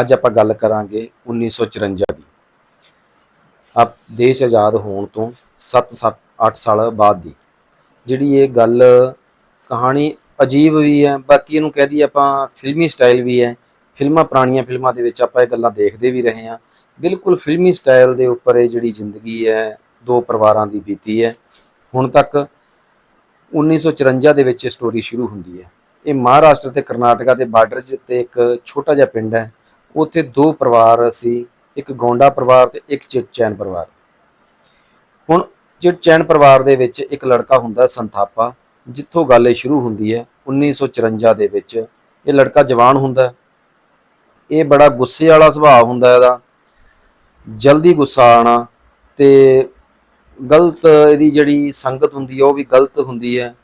ਅੱਜ ਆਪਾਂ ਗੱਲ ਕਰਾਂਗੇ 1954 ਦੀ। ਆਪ ਦੇਸ਼ ਆਜ਼ਾਦ ਹੋਣ ਤੋਂ 7-7 8 ਸਾਲ ਬਾਅਦ ਦੀ। ਜਿਹੜੀ ਇਹ ਗੱਲ ਕਹਾਣੀ ਅਜੀਬ ਵੀ ਹੈ, ਬਾਕੀ ਇਹਨੂੰ ਕਹਿ ਦਈਏ ਆਪਾਂ ਫਿਲਮੀ ਸਟਾਈਲ ਵੀ ਹੈ। ਫਿਲਮਾਂ, ਪੁਰਾਣੀਆਂ ਫਿਲਮਾਂ ਦੇ ਵਿੱਚ ਆਪਾਂ ਇਹ ਗੱਲਾਂ ਦੇਖਦੇ ਵੀ ਰਹੇ ਹਾਂ। ਬਿਲਕੁਲ ਫਿਲਮੀ ਸਟਾਈਲ ਦੇ ਉੱਪਰ ਇਹ ਜਿਹੜੀ ਜ਼ਿੰਦਗੀ ਹੈ, ਦੋ ਪਰਿਵਾਰਾਂ ਦੀ ਬੀਤੀ ਹੈ। ਹੁਣ ਤੱਕ 1954 ਦੇ ਵਿੱਚ ਇਹ ਸਟੋਰੀ ਸ਼ੁਰੂ ਹੁੰਦੀ ਹੈ। ਇਹ ਮਹਾਰਾਸ਼ਟਰ ਤੇ ਕਰਨਾਟਕਾ ਦੇ ਬਾਰਡਰ 'ਚ ਤੇ ਇੱਕ ਛੋਟਾ ਜਿਹਾ ਪਿੰਡ ਹੈ। ਉੱਥੇ ਦੋ ਪਰਿਵਾਰ ਸੀ, ਇੱਕ ਗੌਂਡਾ ਪਰਿਵਾਰ ਤੇ ਇੱਕ ਚਿਟਚੈਨ ਪਰਿਵਾਰ। ਹੁਣ ਚਿਟਚੈਨ ਪਰਿਵਾਰ ਦੇ ਵਿੱਚ ਇੱਕ ਲੜਕਾ ਹੁੰਦਾ ਸੰਥਾਪਾ ਜਿੱਥੋਂ ਗੱਲ ਇਹ ਸ਼ੁਰੂ ਹੁੰਦੀ ਹੈ 1954 ਦੇ ਵਿੱਚ। ਇਹ ਲੜਕਾ ਜਵਾਨ ਹੁੰਦਾ ਇਹ ਬੜਾ ਗੁੱਸੇ ਵਾਲਾ ਸੁਭਾਅ ਹੁੰਦਾ ਇਹਦਾ। ਜਲਦੀ ਗੁੱਸਾ ਆਣਾ ਤੇ ਗਲਤ ਇਹਦੀ ਜਿਹੜੀ ਸੰਗਤ ਹੁੰਦੀ ਹੈ, ਉਹ ਵੀ ਗਲਤ ਹੁੰਦੀ ਹੈ।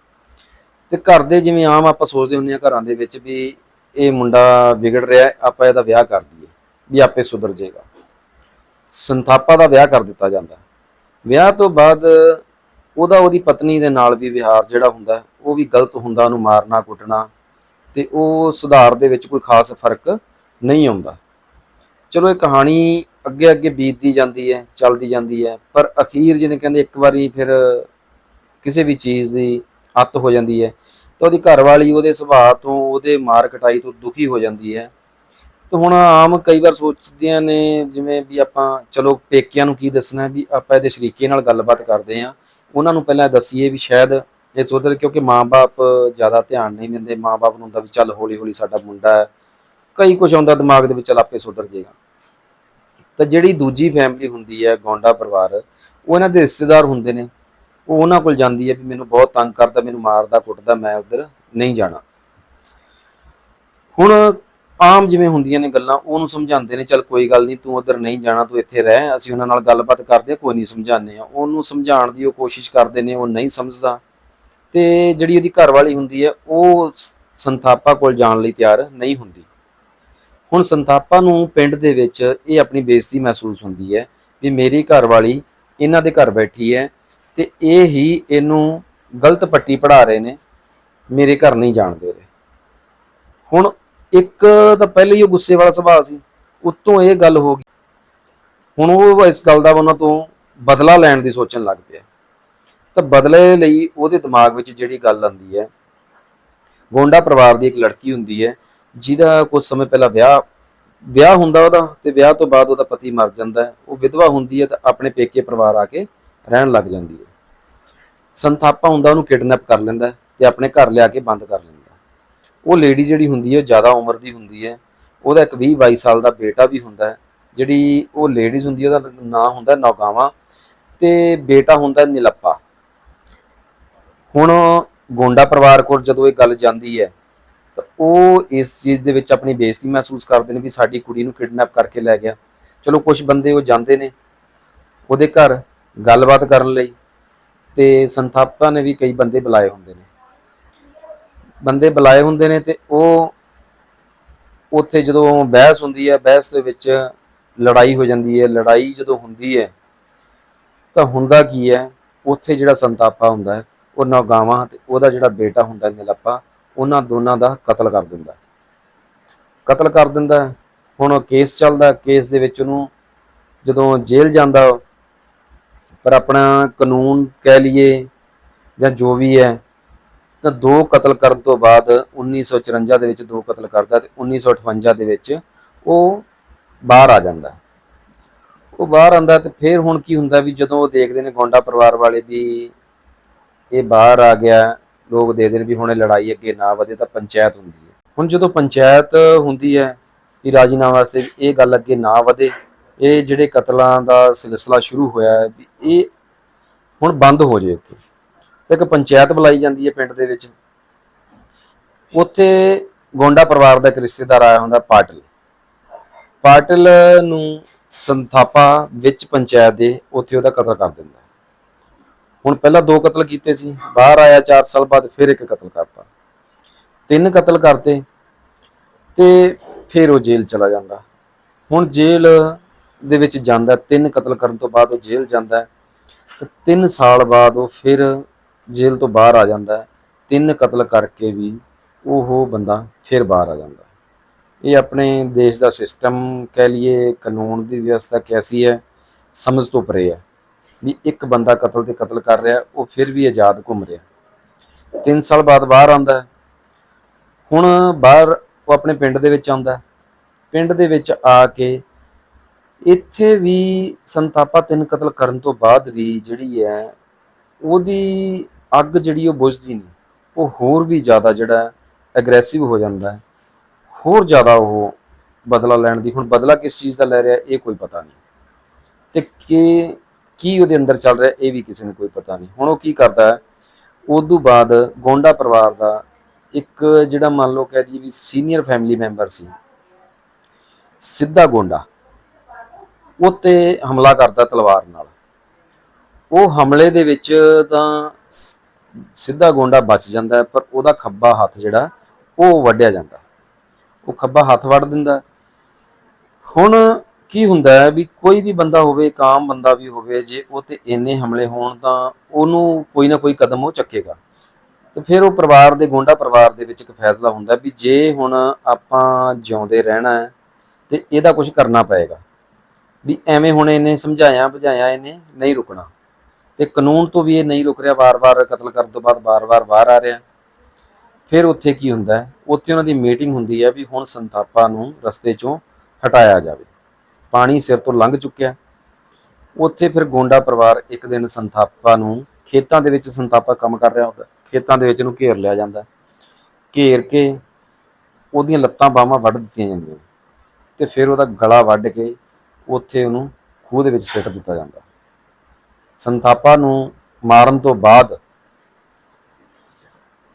ਤੇ ਘਰ ਦੇ ਜਿਵੇਂ ਆਮ ਆਪਾਂ ਸੋਚਦੇ ਹੁੰਦੇ ਆ ਘਰਾਂ ਦੇ ਵਿੱਚ ਵੀ ਇਹ ਮੁੰਡਾ ਵਿਗੜ ਰਿਹਾ ਆਪਾਂ ਇਹਦਾ ਵਿਆਹ ਕਰ ਦਈਏ, ਵੀ ਆਪੇ ਸੁਧਰ ਜਾਏਗਾ। ਸੰਥਾਪਾ ਦਾ ਵਿਆਹ ਕਰ ਦਿੱਤਾ ਜਾਂਦਾ ਵਿਆਹ ਤੋਂ ਬਾਅਦ ਉਹਦਾ ਉਹਦੀ ਪਤਨੀ ਦੇ ਨਾਲ ਵੀ ਵਿਹਾਰ ਜਿਹੜਾ ਹੁੰਦਾ ਉਹ ਵੀ ਗਲਤ ਹੁੰਦਾ, ਉਹਨੂੰ ਮਾਰਨਾ, ਕੁੱਟਣਾ, ਤੇ ਉਹ ਸੁਧਾਰ ਦੇ ਵਿੱਚ ਕੋਈ ਖਾਸ ਫ਼ਰਕ ਨਹੀਂ ਆਉਂਦਾ। ਚਲੋ, ਇਹ ਕਹਾਣੀ ਅੱਗੇ ਅੱਗੇ ਬੀਤਦੀ ਜਾਂਦੀ ਹੈ, ਚੱਲਦੀ ਜਾਂਦੀ ਹੈ, ਪਰ ਅਖੀਰ ਜਿਹਨੇ ਕਹਿੰਦੇ ਇੱਕ ਵਾਰੀ ਫਿਰ ਕਿਸੇ ਵੀ ਚੀਜ਼ ਦੀ ਅੱਤ ਹੋ ਜਾਂਦੀ ਹੈ। ਤਾਂ ਉਹਦੀ ਘਰਵਾਲੀ ਉਹਦੇ ਸੁਭਾਅ ਤੋਂ, ਉਹਦੇ ਮਾਰ ਕਟਾਈ ਤੋਂ ਦੁਖੀ ਹੋ ਜਾਂਦੀ ਹੈ। ਤੇ ਹੁਣ ਆਮ ਕਈ ਵਾਰ ਸੋਚਦੀਆਂ ਨੇ, ਜਿਵੇਂ ਵੀ ਆਪਾਂ, ਚਲੋ ਪੇਕਿਆਂ ਨੂੰ ਕੀ ਦੱਸਣਾ ਵੀ ਆਪਾਂ ਇਹਦੇ ਸ਼ਰੀਕੇ ਨਾਲ ਗੱਲਬਾਤ ਕਰਦੇ ਆਂ ਉਹਨਾਂ ਨੂੰ ਪਹਿਲਾਂ ਦੱਸੀਏ ਵੀ ਸ਼ਾਇਦ ਇਹ ਸੋਚਦੇ ਕਿਉਂਕਿ ਮਾਂ-ਬਾਪ ਜ਼ਿਆਦਾ ਧਿਆਨ ਨਹੀਂ ਦਿੰਦੇ, ਮਾਂ-ਬਾਪ ਨੂੰ ਹੁੰਦਾ ਵੀ ਚੱਲ ਹੌਲੀ-ਹੌਲੀ ਸਾਡਾ ਮੁੰਡਾ ਹੈ। ਕਈ ਕੁਝ ਆਉਂਦਾ ਦਿਮਾਗ ਦੇ ਵਿੱਚ ਚੱਲ ਆਪੇ ਸੁਧਰ ਜਾਏਗਾ। ਤਾਂ ਜਿਹੜੀ ਦੂਜੀ ਫੈਮਿਲੀ ਹੁੰਦੀ ਹੈ, ਗੌਂਡਾ ਪਰਿਵਾਰ, ਉਹ ਇਹਨਾਂ ਦੇ ਰਿਸ਼ਤੇਦਾਰ ਹੁੰਦੇ ਨੇ। ਉਹ ਉਹਨਾਂ ਕੋਲ ਜਾਂਦੀ ਹੈ ਵੀ ਮੈਨੂੰ ਬਹੁਤ ਤੰਗ ਕਰਦਾ, ਮੈਨੂੰ ਮਾਰਦਾ, ਕੁੱਟਦਾ, ਮੈਂ ਉਧਰ ਨਹੀਂ ਜਾਣਾ। ਹੁਣ ਆਮ ਜਿਵੇਂ ਹੁੰਦੀਆਂ ਨੇ ਗੱਲਾਂ, ਉਹਨੂੰ ਸਮਝਾਉਂਦੇ ਨੇ, ਚੱਲ ਕੋਈ ਗੱਲ ਨਹੀਂ, ਤੂੰ ਉਧਰ ਨਹੀਂ ਜਾਣਾ, ਤੂੰ ਇੱਥੇ ਰਹਿ, ਅਸੀਂ ਉਹਨਾਂ ਨਾਲ ਗੱਲਬਾਤ ਕਰਦੇ ਕੋਈ ਨਹੀਂ ਸਮਝਾਉਂਦੇ ਆ ਉਹਨੂੰ ਸਮਝਾਉਣ ਦੀ ਉਹ ਕੋਸ਼ਿਸ਼ ਕਰਦੇ ਨੇ, ਉਹ ਨਹੀਂ ਸਮਝਦਾ। ਤੇ ਜਿਹੜੀ ਉਹਦੀ ਘਰਵਾਲੀ ਹੁੰਦੀ ਹੈ, ਉਹ ਸੰਥਾਪਾ ਕੋਲ ਜਾਣ ਲਈ ਤਿਆਰ ਨਹੀਂ ਹੁੰਦੀ। ਹੁਣ ਸੰਥਾਪਾ ਨੂੰ ਪਿੰਡ ਦੇ ਵਿੱਚ ਇਹ ਆਪਣੀ ਬੇਇੱਜ਼ਤੀ ਮਹਿਸੂਸ ਹੁੰਦੀ ਹੈ ਵੀ ਮੇਰੀ ਘਰਵਾਲੀ ਇਹਨਾਂ ਦੇ ਘਰ ਬੈਠੀ ਹੈ ਤੇ ਇਹ ਹੀ ਇਹਨੂੰ ਗਲਤ ਪੱਟੀ ਪੜਾ ਰਹੇ ਨੇ, ਮੇਰੇ ਘਰ ਨਹੀਂ ਜਾਣ ਦੇ ਰਹੇ। ਹੁਣ ਇੱਕ ਤਾਂ ਪਹਿਲੇ ਹੀ ਉਹ ਗੁੱਸੇ ਵਾਲਾ ਸੁਭਾਅ ਸੀ, ਉਤੋਂ ਇਹ ਗੱਲ ਹੋ ਗਈ। ਹੁਣ ਉਹ ਇਸ ਗੱਲ ਦਾ ਉਹਨਾਂ ਤੋਂ ਬਦਲਾ ਲੈਣ ਦੀ ਸੋਚਣ ਲੱਗ ਪਿਆ। ਤਾਂ ਬਦਲੇ ਲਈ ਉਹਦੇ ਦਿਮਾਗ ਵਿੱਚ ਜਿਹੜੀ ਗੱਲ ਆਉਂਦੀ ਹੈ, ਗੋਂਡਾ ਪਰਿਵਾਰ ਦੀ ਇੱਕ ਲੜਕੀ ਹੁੰਦੀ ਹੈ, ਜਿਹਦਾ ਕੁਝ ਸਮੇਂ ਪਹਿਲਾਂ ਵਿਆਹ ਵਿਆਹ ਹੁੰਦਾ ਉਹਦਾ ਤੇ ਵਿਆਹ ਤੋਂ ਬਾਅਦ ਉਹਦਾ ਪਤੀ ਮਰ ਜਾਂਦਾ ਹੈ। ਉਹ ਵਿਧਵਾ ਹੁੰਦੀ ਹੈ ਤਾਂ ਆਪਣੇ ਪੇਕੇ ਪਰਿਵਾਰ ਆ ਕੇ ਰਹਿਣ ਲੱਗ ਜਾਂਦੀ ਹੈ। ਸੰਥਾਪਾ ਹੁੰਦਾ, ਉਹਨੂੰ ਕਿਡਨੈਪ ਕਰ ਲੈਂਦਾ ਹੈ ਤੇ ਆਪਣੇ ਘਰ ਲਿਆ ਕੇ ਬੰਦ ਕਰ ਲੈਂਦਾ ਉਹ ਲੇਡੀ ਜਿਹੜੀ ਹੁੰਦੀ ਹੈ, ਉਹ ਜ਼ਿਆਦਾ ਉਮਰ ਦੀ ਹੁੰਦੀ ਹੈ। ਉਹਦਾ ਇੱਕ 20 22 ਸਾਲ ਦਾ ਬੇਟਾ ਵੀ ਹੁੰਦਾ ਜਿਹੜੀ ਉਹ ਲੇਡੀਜ਼ ਹੁੰਦੀ ਉਹਦਾ ਨਾਂ ਹੁੰਦਾ ਨੌਗਾਵਾਂ ਤੇ ਬੇਟਾ ਹੁੰਦਾ ਨਿਲੱਪਾ। ਹੁਣ ਗੋਂਡਾ ਪਰਿਵਾਰ ਕੋਲ ਜਦੋਂ ਇਹ ਗੱਲ ਜਾਂਦੀ ਹੈ, ਤਾਂ ਉਹ ਇਸ ਚੀਜ਼ ਦੇ ਵਿੱਚ ਆਪਣੀ ਬੇਇੱਜ਼ਤੀ ਮਹਿਸੂਸ ਕਰਦੇ ਨੇ ਵੀ ਸਾਡੀ ਕੁੜੀ ਨੂੰ ਕਿਡਨੈਪ ਕਰਕੇ ਲੈ ਗਿਆ। ਚਲੋ ਕੁਝ ਬੰਦੇ ਉਹ ਜਾਂਦੇ ਨੇ, ਉਹਦੇ ਘਰ ਗੱਲਬਾਤ ਕਰਨ ਲਈ ਤੇ ਸੰਥਾਪਾ ਨੇ ਵੀ ਕਈ ਬੰਦੇ ਬੁਲਾਏ ਹੁੰਦੇ ਨੇ। ਬੰਦੇ ਬੁਲਾਏ ਹੁੰਦੇ ਨੇ ਤੇ ਉਹ ਉੱਥੇ ਜਦੋਂ ਬਹਿਸ ਹੁੰਦੀ ਹੈ, ਬਹਿਸ ਦੇ ਵਿੱਚ ਲੜਾਈ ਹੋ ਜਾਂਦੀ ਹੈ, ਲੜਾਈ ਜਦੋਂ ਹੁੰਦੀ ਹੈ, ਤਾਂ ਹੁੰਦਾ ਕੀ ਹੈ? ਉੱਥੇ ਜਿਹੜਾ ਸੰਤਾਪਾ ਹੁੰਦਾ ਹੈ ਉਹ ਨੌਗਾਵਾਂ ਤੇ ਉਹਦਾ ਜਿਹੜਾ ਬੇਟਾ ਹੁੰਦਾ ਨਿਲੱਪਾ, ਉਹਨਾਂ ਦੋਨਾਂ ਦਾ ਕਤਲ ਕਰ ਦਿੰਦਾ ਕਤਲ ਕਰ ਦਿੰਦਾ ਹੁਣ ਕੇਸ ਚੱਲਦਾ ਕੇਸ ਦੇ ਵਿੱਚ ਉਹਨੂੰ ਜਦੋਂ ਜੇਲ੍ਹ ਜਾਂਦਾ ਪਰ ਆਪਣਾ ਕਾਨੂੰਨ ਕਹਿ ਲਈਏ ਜਾਂ ਜੋ ਵੀ ਹੈ, ਤਾਂ ਦੋ ਕਤਲ ਕਰਨ ਤੋਂ ਬਾਅਦ 1954 ਦੇ ਵਿੱਚ ਦੋ ਕਤਲ ਕਰਦਾ ਤੇ 1958 ਦੇ ਵਿੱਚ ਉਹ ਬਾਹਰ ਆ ਜਾਂਦਾ। ਉਹ ਬਾਹਰ ਆਂਦਾ ਤੇ ਫਿਰ ਹੁਣ ਕੀ ਹੁੰਦਾ ਵੀ ਜਦੋਂ ਉਹ ਦੇਖਦੇ ਨੇ ਗੋਂਡਾ ਪਰਿਵਾਰ ਵਾਲੇ ਵੀ ਇਹ ਬਾਹਰ ਆ ਗਿਆ, ਲੋਕ ਦੇਖਦੇ ਨੇ ਵੀ ਹੁਣ ਇਹ ਲੜਾਈ ਅੱਗੇ ਨਾ ਵਧੇ ਤਾਂ ਪੰਚਾਇਤ ਹੁੰਦੀ ਹੈ। ਹੁਣ ਜਦੋਂ ਪੰਚਾਇਤ ਹੁੰਦੀ ਹੈ ਵੀ ਰਾਜੀਨਾਮਾ ਵਾਸਤੇ ਵੀ ਇਹ ਗੱਲ ਅੱਗੇ ਨਾ ਵਧੇ ਇਹ ਜਿਹੜੇ ਕਤਲਾਂ ਦਾ ਸਿਲਸਿਲਾ ਸ਼ੁਰੂ ਹੋਇਆ ਹੈ ਵੀ ਇਹ ਹੁਣ ਬੰਦ ਹੋ ਜਾਏ ਇੱਥੇ। ਇੱਕ ਪੰਚਾਇਤ ਬੁਲਾਈ ਜਾਂਦੀ ਹੈ ਪਿੰਡ ਦੇ ਵਿੱਚ। ਉੱਥੇ ਗੋਂਡਾ ਪਰਿਵਾਰ ਦਾ ਇੱਕ ਰਿਸ਼ਤੇਦਾਰ ਆਇਆ ਹੁੰਦਾ ਪਾਟਲ। ਪਾਟਲ ਨੂੰ ਸੰਥਾਪਾ ਵਿੱਚ ਪੰਚਾਇਤ ਦੇ ਉੱਥੇ ਉਹਦਾ ਕਤਲ ਕਰ ਦਿੰਦਾ। ਹੁਣ ਪਹਿਲਾਂ ਦੋ ਕਤਲ ਕੀਤੇ ਸੀ, ਬਾਹਰ ਆਇਆ 4 ਸਾਲ ਬਾਅਦ ਫਿਰ ਇੱਕ ਕਤਲ ਕਰਤਾ। ਤਿੰਨ ਕਤਲ ਕਰਤੇ ਤੇ ਫਿਰ ਉਹ ਜੇਲ੍ਹ ਚਲਾ ਜਾਂਦਾ। ਹੁਣ ਜੇਲ੍ਹ ਦੇ ਵਿੱਚ ਜਾਂਦਾ ਤਿੰਨ ਕਤਲ ਕਰਨ ਤੋਂ ਬਾਅਦ ਉਹ ਜੇਲ੍ਹ ਜਾਂਦਾ ਹੈ। ਤੇ 3 ਸਾਲ ਬਾਅਦ ਉਹ ਫਿਰ ਜੇਲ੍ਹ ਤੋਂ ਬਾਹਰ ਆ ਜਾਂਦਾ ਤਿੰਨ ਕਤਲ ਕਰਕੇ ਵੀ ਉਹ ਬੰਦਾ ਫਿਰ ਬਾਹਰ ਆ ਜਾਂਦਾ ਇਹ ਆਪਣੇ ਦੇਸ਼ ਦਾ ਸਿਸਟਮ ਕਹਿ ਲਈਏ, ਕਾਨੂੰਨ ਦੀ ਵਿਵਸਥਾ ਕੈਸੀ ਹੈ, ਸਮਝ ਤੋਂ ਪਰੇ ਹੈ ਵੀ ਇੱਕ ਬੰਦਾ ਕਤਲ ਤੇ ਕਤਲ ਕਰ ਰਿਹਾ, ਉਹ ਫਿਰ ਵੀ ਆਜ਼ਾਦ ਘੁੰਮ ਰਿਹਾ। 3 ਸਾਲ ਬਾਅਦ ਬਾਹਰ ਆਉਂਦਾ ਹੁਣ ਬਾਹਰ ਉਹ ਆਪਣੇ ਪਿੰਡ ਦੇ ਵਿੱਚ ਆਉਂਦਾ ਪਿੰਡ ਦੇ ਵਿੱਚ ਆ ਕੇ ਇੱਥੇ ਵੀ ਸੰਤਾਪਾ ਤਿੰਨ ਕਤਲ ਕਰਨ ਤੋਂ ਬਾਅਦ ਵੀ ਜਿਹੜੀ ਹੈ, ਉਹਦੀ ਅੱਗ ਜਿਹੜੀ ਉਹ ਬੁਝਦੀ ਨਹੀਂ। ਉਹ ਹੋਰ ਵੀ ਜ਼ਿਆਦਾ ਜਿਹੜਾ ਐਗਰੈਸਿਵ ਹੋ ਜਾਂਦਾ ਹੈ। ਹੋਰ ਜ਼ਿਆਦਾ ਉਹ ਬਦਲਾ ਲੈਣ ਦੀ, ਹੁਣ ਬਦਲਾ ਕਿਸ ਚੀਜ਼ ਦਾ ਲੈ ਰਿਹਾ, ਇਹ ਕੋਈ ਪਤਾ ਨਹੀਂ। ਤੇ ਕਿ, ਕੀ ਉਹਦੇ ਅੰਦਰ ਚੱਲ ਰਿਹਾ, ਇਹ ਵੀ ਕਿਸੇ ਨੂੰ ਕੋਈ ਪਤਾ ਨਹੀਂ। ਹੁਣ ਉਹ ਕੀ ਕਰਦਾ ਹੈ ਉਦੋਂ ਬਾਅਦ ਗੋਂਡਾ ਪਰਿਵਾਰ ਦਾ ਇੱਕ ਜਿਹੜਾ ਮੰਨ ਲਓ ਕਹਿ ਦਈਏ ਵੀ ਸੀਨੀਅਰ ਫੈਮਿਲੀ ਮੈਂਬਰ ਸੀ, ਸਿੱਧਾ ਗੋਂਡਾ। ਉਹ ਤੇ ਹਮਲਾ ਕਰਦਾ ਤਲਵਾਰ ਨਾਲ। ਉਹ ਹਮਲੇ ਦੇ ਵਿੱਚ ਤਾਂ ਸਿੱਧਾ ਗੋਂਡਾ ਬਚ ਜਾਂਦਾ ਪਰ ਉਹਦਾ ਖੱਬਾ ਹੱਥ ਜਿਹੜਾ, ਉਹ ਵੱਢਿਆ ਜਾਂਦਾ। ਉਹ ਖੱਬਾ ਹੱਥ ਵੱਢ ਦਿੰਦਾ ਹੁਣ ਕੀ ਹੁੰਦਾ ਹੈ ਵੀ ਕੋਈ ਵੀ ਬੰਦਾ ਹੋਵੇ, ਕਾਮ ਬੰਦਾ ਵੀ ਹੋਵੇ, ਜੇ ਉਹ ਤੇ ਇੰਨੇ ਹਮਲੇ ਹੋਣ ਤਾਂ ਉਹਨੂੰ ਕੋਈ ਨਾ ਕੋਈ ਕਦਮ ਉਹ ਚੱਕੇਗਾ। ਤੇ ਫਿਰ ਉਹ ਪਰਿਵਾਰ ਦੇ, ਗੋਂਡਾ ਪਰਿਵਾਰ ਦੇ ਵਿੱਚ ਇੱਕ ਫੈਸਲਾ ਹੁੰਦਾ ਵੀ ਜੇ ਹੁਣ ਆਪਾਂ ਜਿਉਂਦੇ ਰਹਿਣਾ ਹੈ, ਤੇ ਇਹਦਾ ਕੁਝ ਕਰਨਾ ਪਏਗਾ। ਵੀ ਐਵੇਂ ਹੁਣ ਇਹਨੇ ਸਮਝਾਇਆ, ਬੁਝਾਇਆ ਇਹਨੇ ਨਹੀਂ ਰੁਕਣਾ। ਤੇ ਕਾਨੂੰਨ ਤੋਂ ਵੀ ਇਹ ਨਹੀਂ ਰੁਕ ਰਿਹਾ, ਵਾਰ-ਵਾਰ ਕਤਲ ਕਰਨ ਤੋਂ ਬਾਅਦ ਵਾਰ-ਵਾਰ ਬਾਹਰ ਆ ਰਿਹਾ। ਫਿਰ ਉੱਥੇ ਕੀ ਹੁੰਦਾ ਉੱਥੇ ਉਹਨਾਂ ਦੀ ਮੀਟਿੰਗ ਹੁੰਦੀ ਹੈ ਵੀ ਹੁਣ ਸੰਤਾਪਾ ਨੂੰ ਰਸਤੇ ਚੋਂ ਹਟਾਇਆ ਜਾਵੇ। ਪਾਣੀ ਸਿਰ ਤੋਂ ਲੰਘ ਚੁੱਕਿਆ। ਉੱਥੇ ਫਿਰ ਗੋਂਡਾ ਪਰਿਵਾਰ ਇੱਕ ਦਿਨ ਸੰਤਾਪਾ ਨੂੰ ਖੇਤਾਂ ਦੇ ਵਿੱਚ ਸੰਤਾਪਾ ਕੰਮ ਕਰ ਰਿਹਾ ਹੁੰਦਾ। ਖੇਤਾਂ ਦੇ ਵਿੱਚ ਉਹਨੂੰ ਘੇਰ ਲਿਆ ਜਾਂਦਾ। ਘੇਰ ਕੇ ਉਹਦੀਆਂ ਲੱਤਾਂ ਬਾਹਾਂ ਵੱਢ ਦਿੱਤੀਆਂ ਜਾਂਦੀਆਂ ਤੇ ਫਿਰ ਉਹਦਾ ਗਲਾ ਵੱਢ ਕੇ ਉੱਥੇ ਉਹਨੂੰ ਖੂਹ ਦੇ ਵਿੱਚ ਸਿੱਟ ਦਿੱਤਾ ਜਾਂਦਾ। ਸੰਤਾਪਾ ਨੂੰ ਮਾਰਨ ਤੋਂ ਬਾਅਦ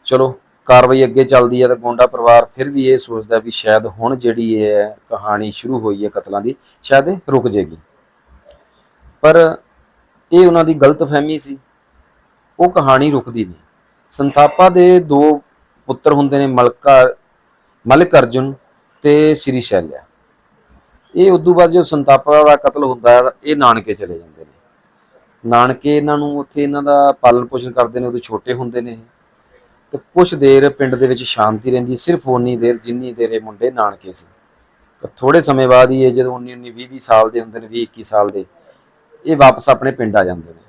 ਚਲੋ ਕਾਰਵਾਈ ਅੱਗੇ ਚੱਲਦੀ ਹੈ ਤਾਂ ਗੋਂਡਾ ਪਰਿਵਾਰ ਫਿਰ ਵੀ ਇਹ ਸੋਚਦਾ ਵੀ ਸ਼ਾਇਦ ਹੁਣ ਜਿਹੜੀ ਇਹ ਹੈ ਕਹਾਣੀ ਸ਼ੁਰੂ ਹੋਈ ਹੈ ਕਤਲਾਂ ਦੀ, ਸ਼ਾਇਦ ਇਹ ਰੁਕ ਜੇਗੀ। ਪਰ ਇਹ ਉਹਨਾਂ ਦੀ ਗਲਤਫਹਿਮੀ ਸੀ। ਉਹ ਕਹਾਣੀ ਰੁਕਦੀ ਨਹੀਂ। ਸੰਤਾਪਾ ਦੇ ਦੋ ਪੁੱਤਰ ਹੁੰਦੇ ਨੇ ਮਲਕਾ ਮਲਿਕ ਅਰਜੁਨ ਤੇ ਸ੍ਰੀ ਸ਼ੈਲਿਆ। ਇਹ ਉਦੋਂ ਬਾਅਦ ਜੋ ਸੰਤਾਪਾ ਦਾ ਕਤਲ ਹੁੰਦਾ ਹੈ, ਇਹ ਨਾਨਕੇ ਚਲੇ ਜਾਂਦੇ ਨੇ। ਨਾਨਕੇ ਇਹਨਾਂ ਨੂੰ ਉੱਥੇ ਇਹਨਾਂ ਦਾ ਪਾਲਣ ਪੋਸ਼ਣ ਕਰਦੇ ਨੇ ਉਦੋਂ ਛੋਟੇ ਹੁੰਦੇ ਨੇ ਇਹ। ਤੇ ਕੁਝ ਦੇਰ ਪਿੰਡ ਦੇ ਵਿੱਚ ਸ਼ਾਂਤੀ ਰਹਿੰਦੀ ਸਿਰਫ ਉਨੀ ਦੇਰ ਜਿੰਨੀ ਦੇਰ ਇਹ ਮੁੰਡੇ ਨਾਨਕੇ ਸੀ। ਪਰ ਥੋੜੇ ਸਮੇਂ ਬਾਅਦ ਹੀ ਇਹ ਜਦੋਂ 19 19 20 20 ਸਾਲ ਦੇ ਹੁੰਦੇ ਨੇ 20 21 ਸਾਲ ਦੇ, ਇਹ ਵਾਪਸ ਆਪਣੇ ਪਿੰਡ ਆ ਜਾਂਦੇ ਨੇ।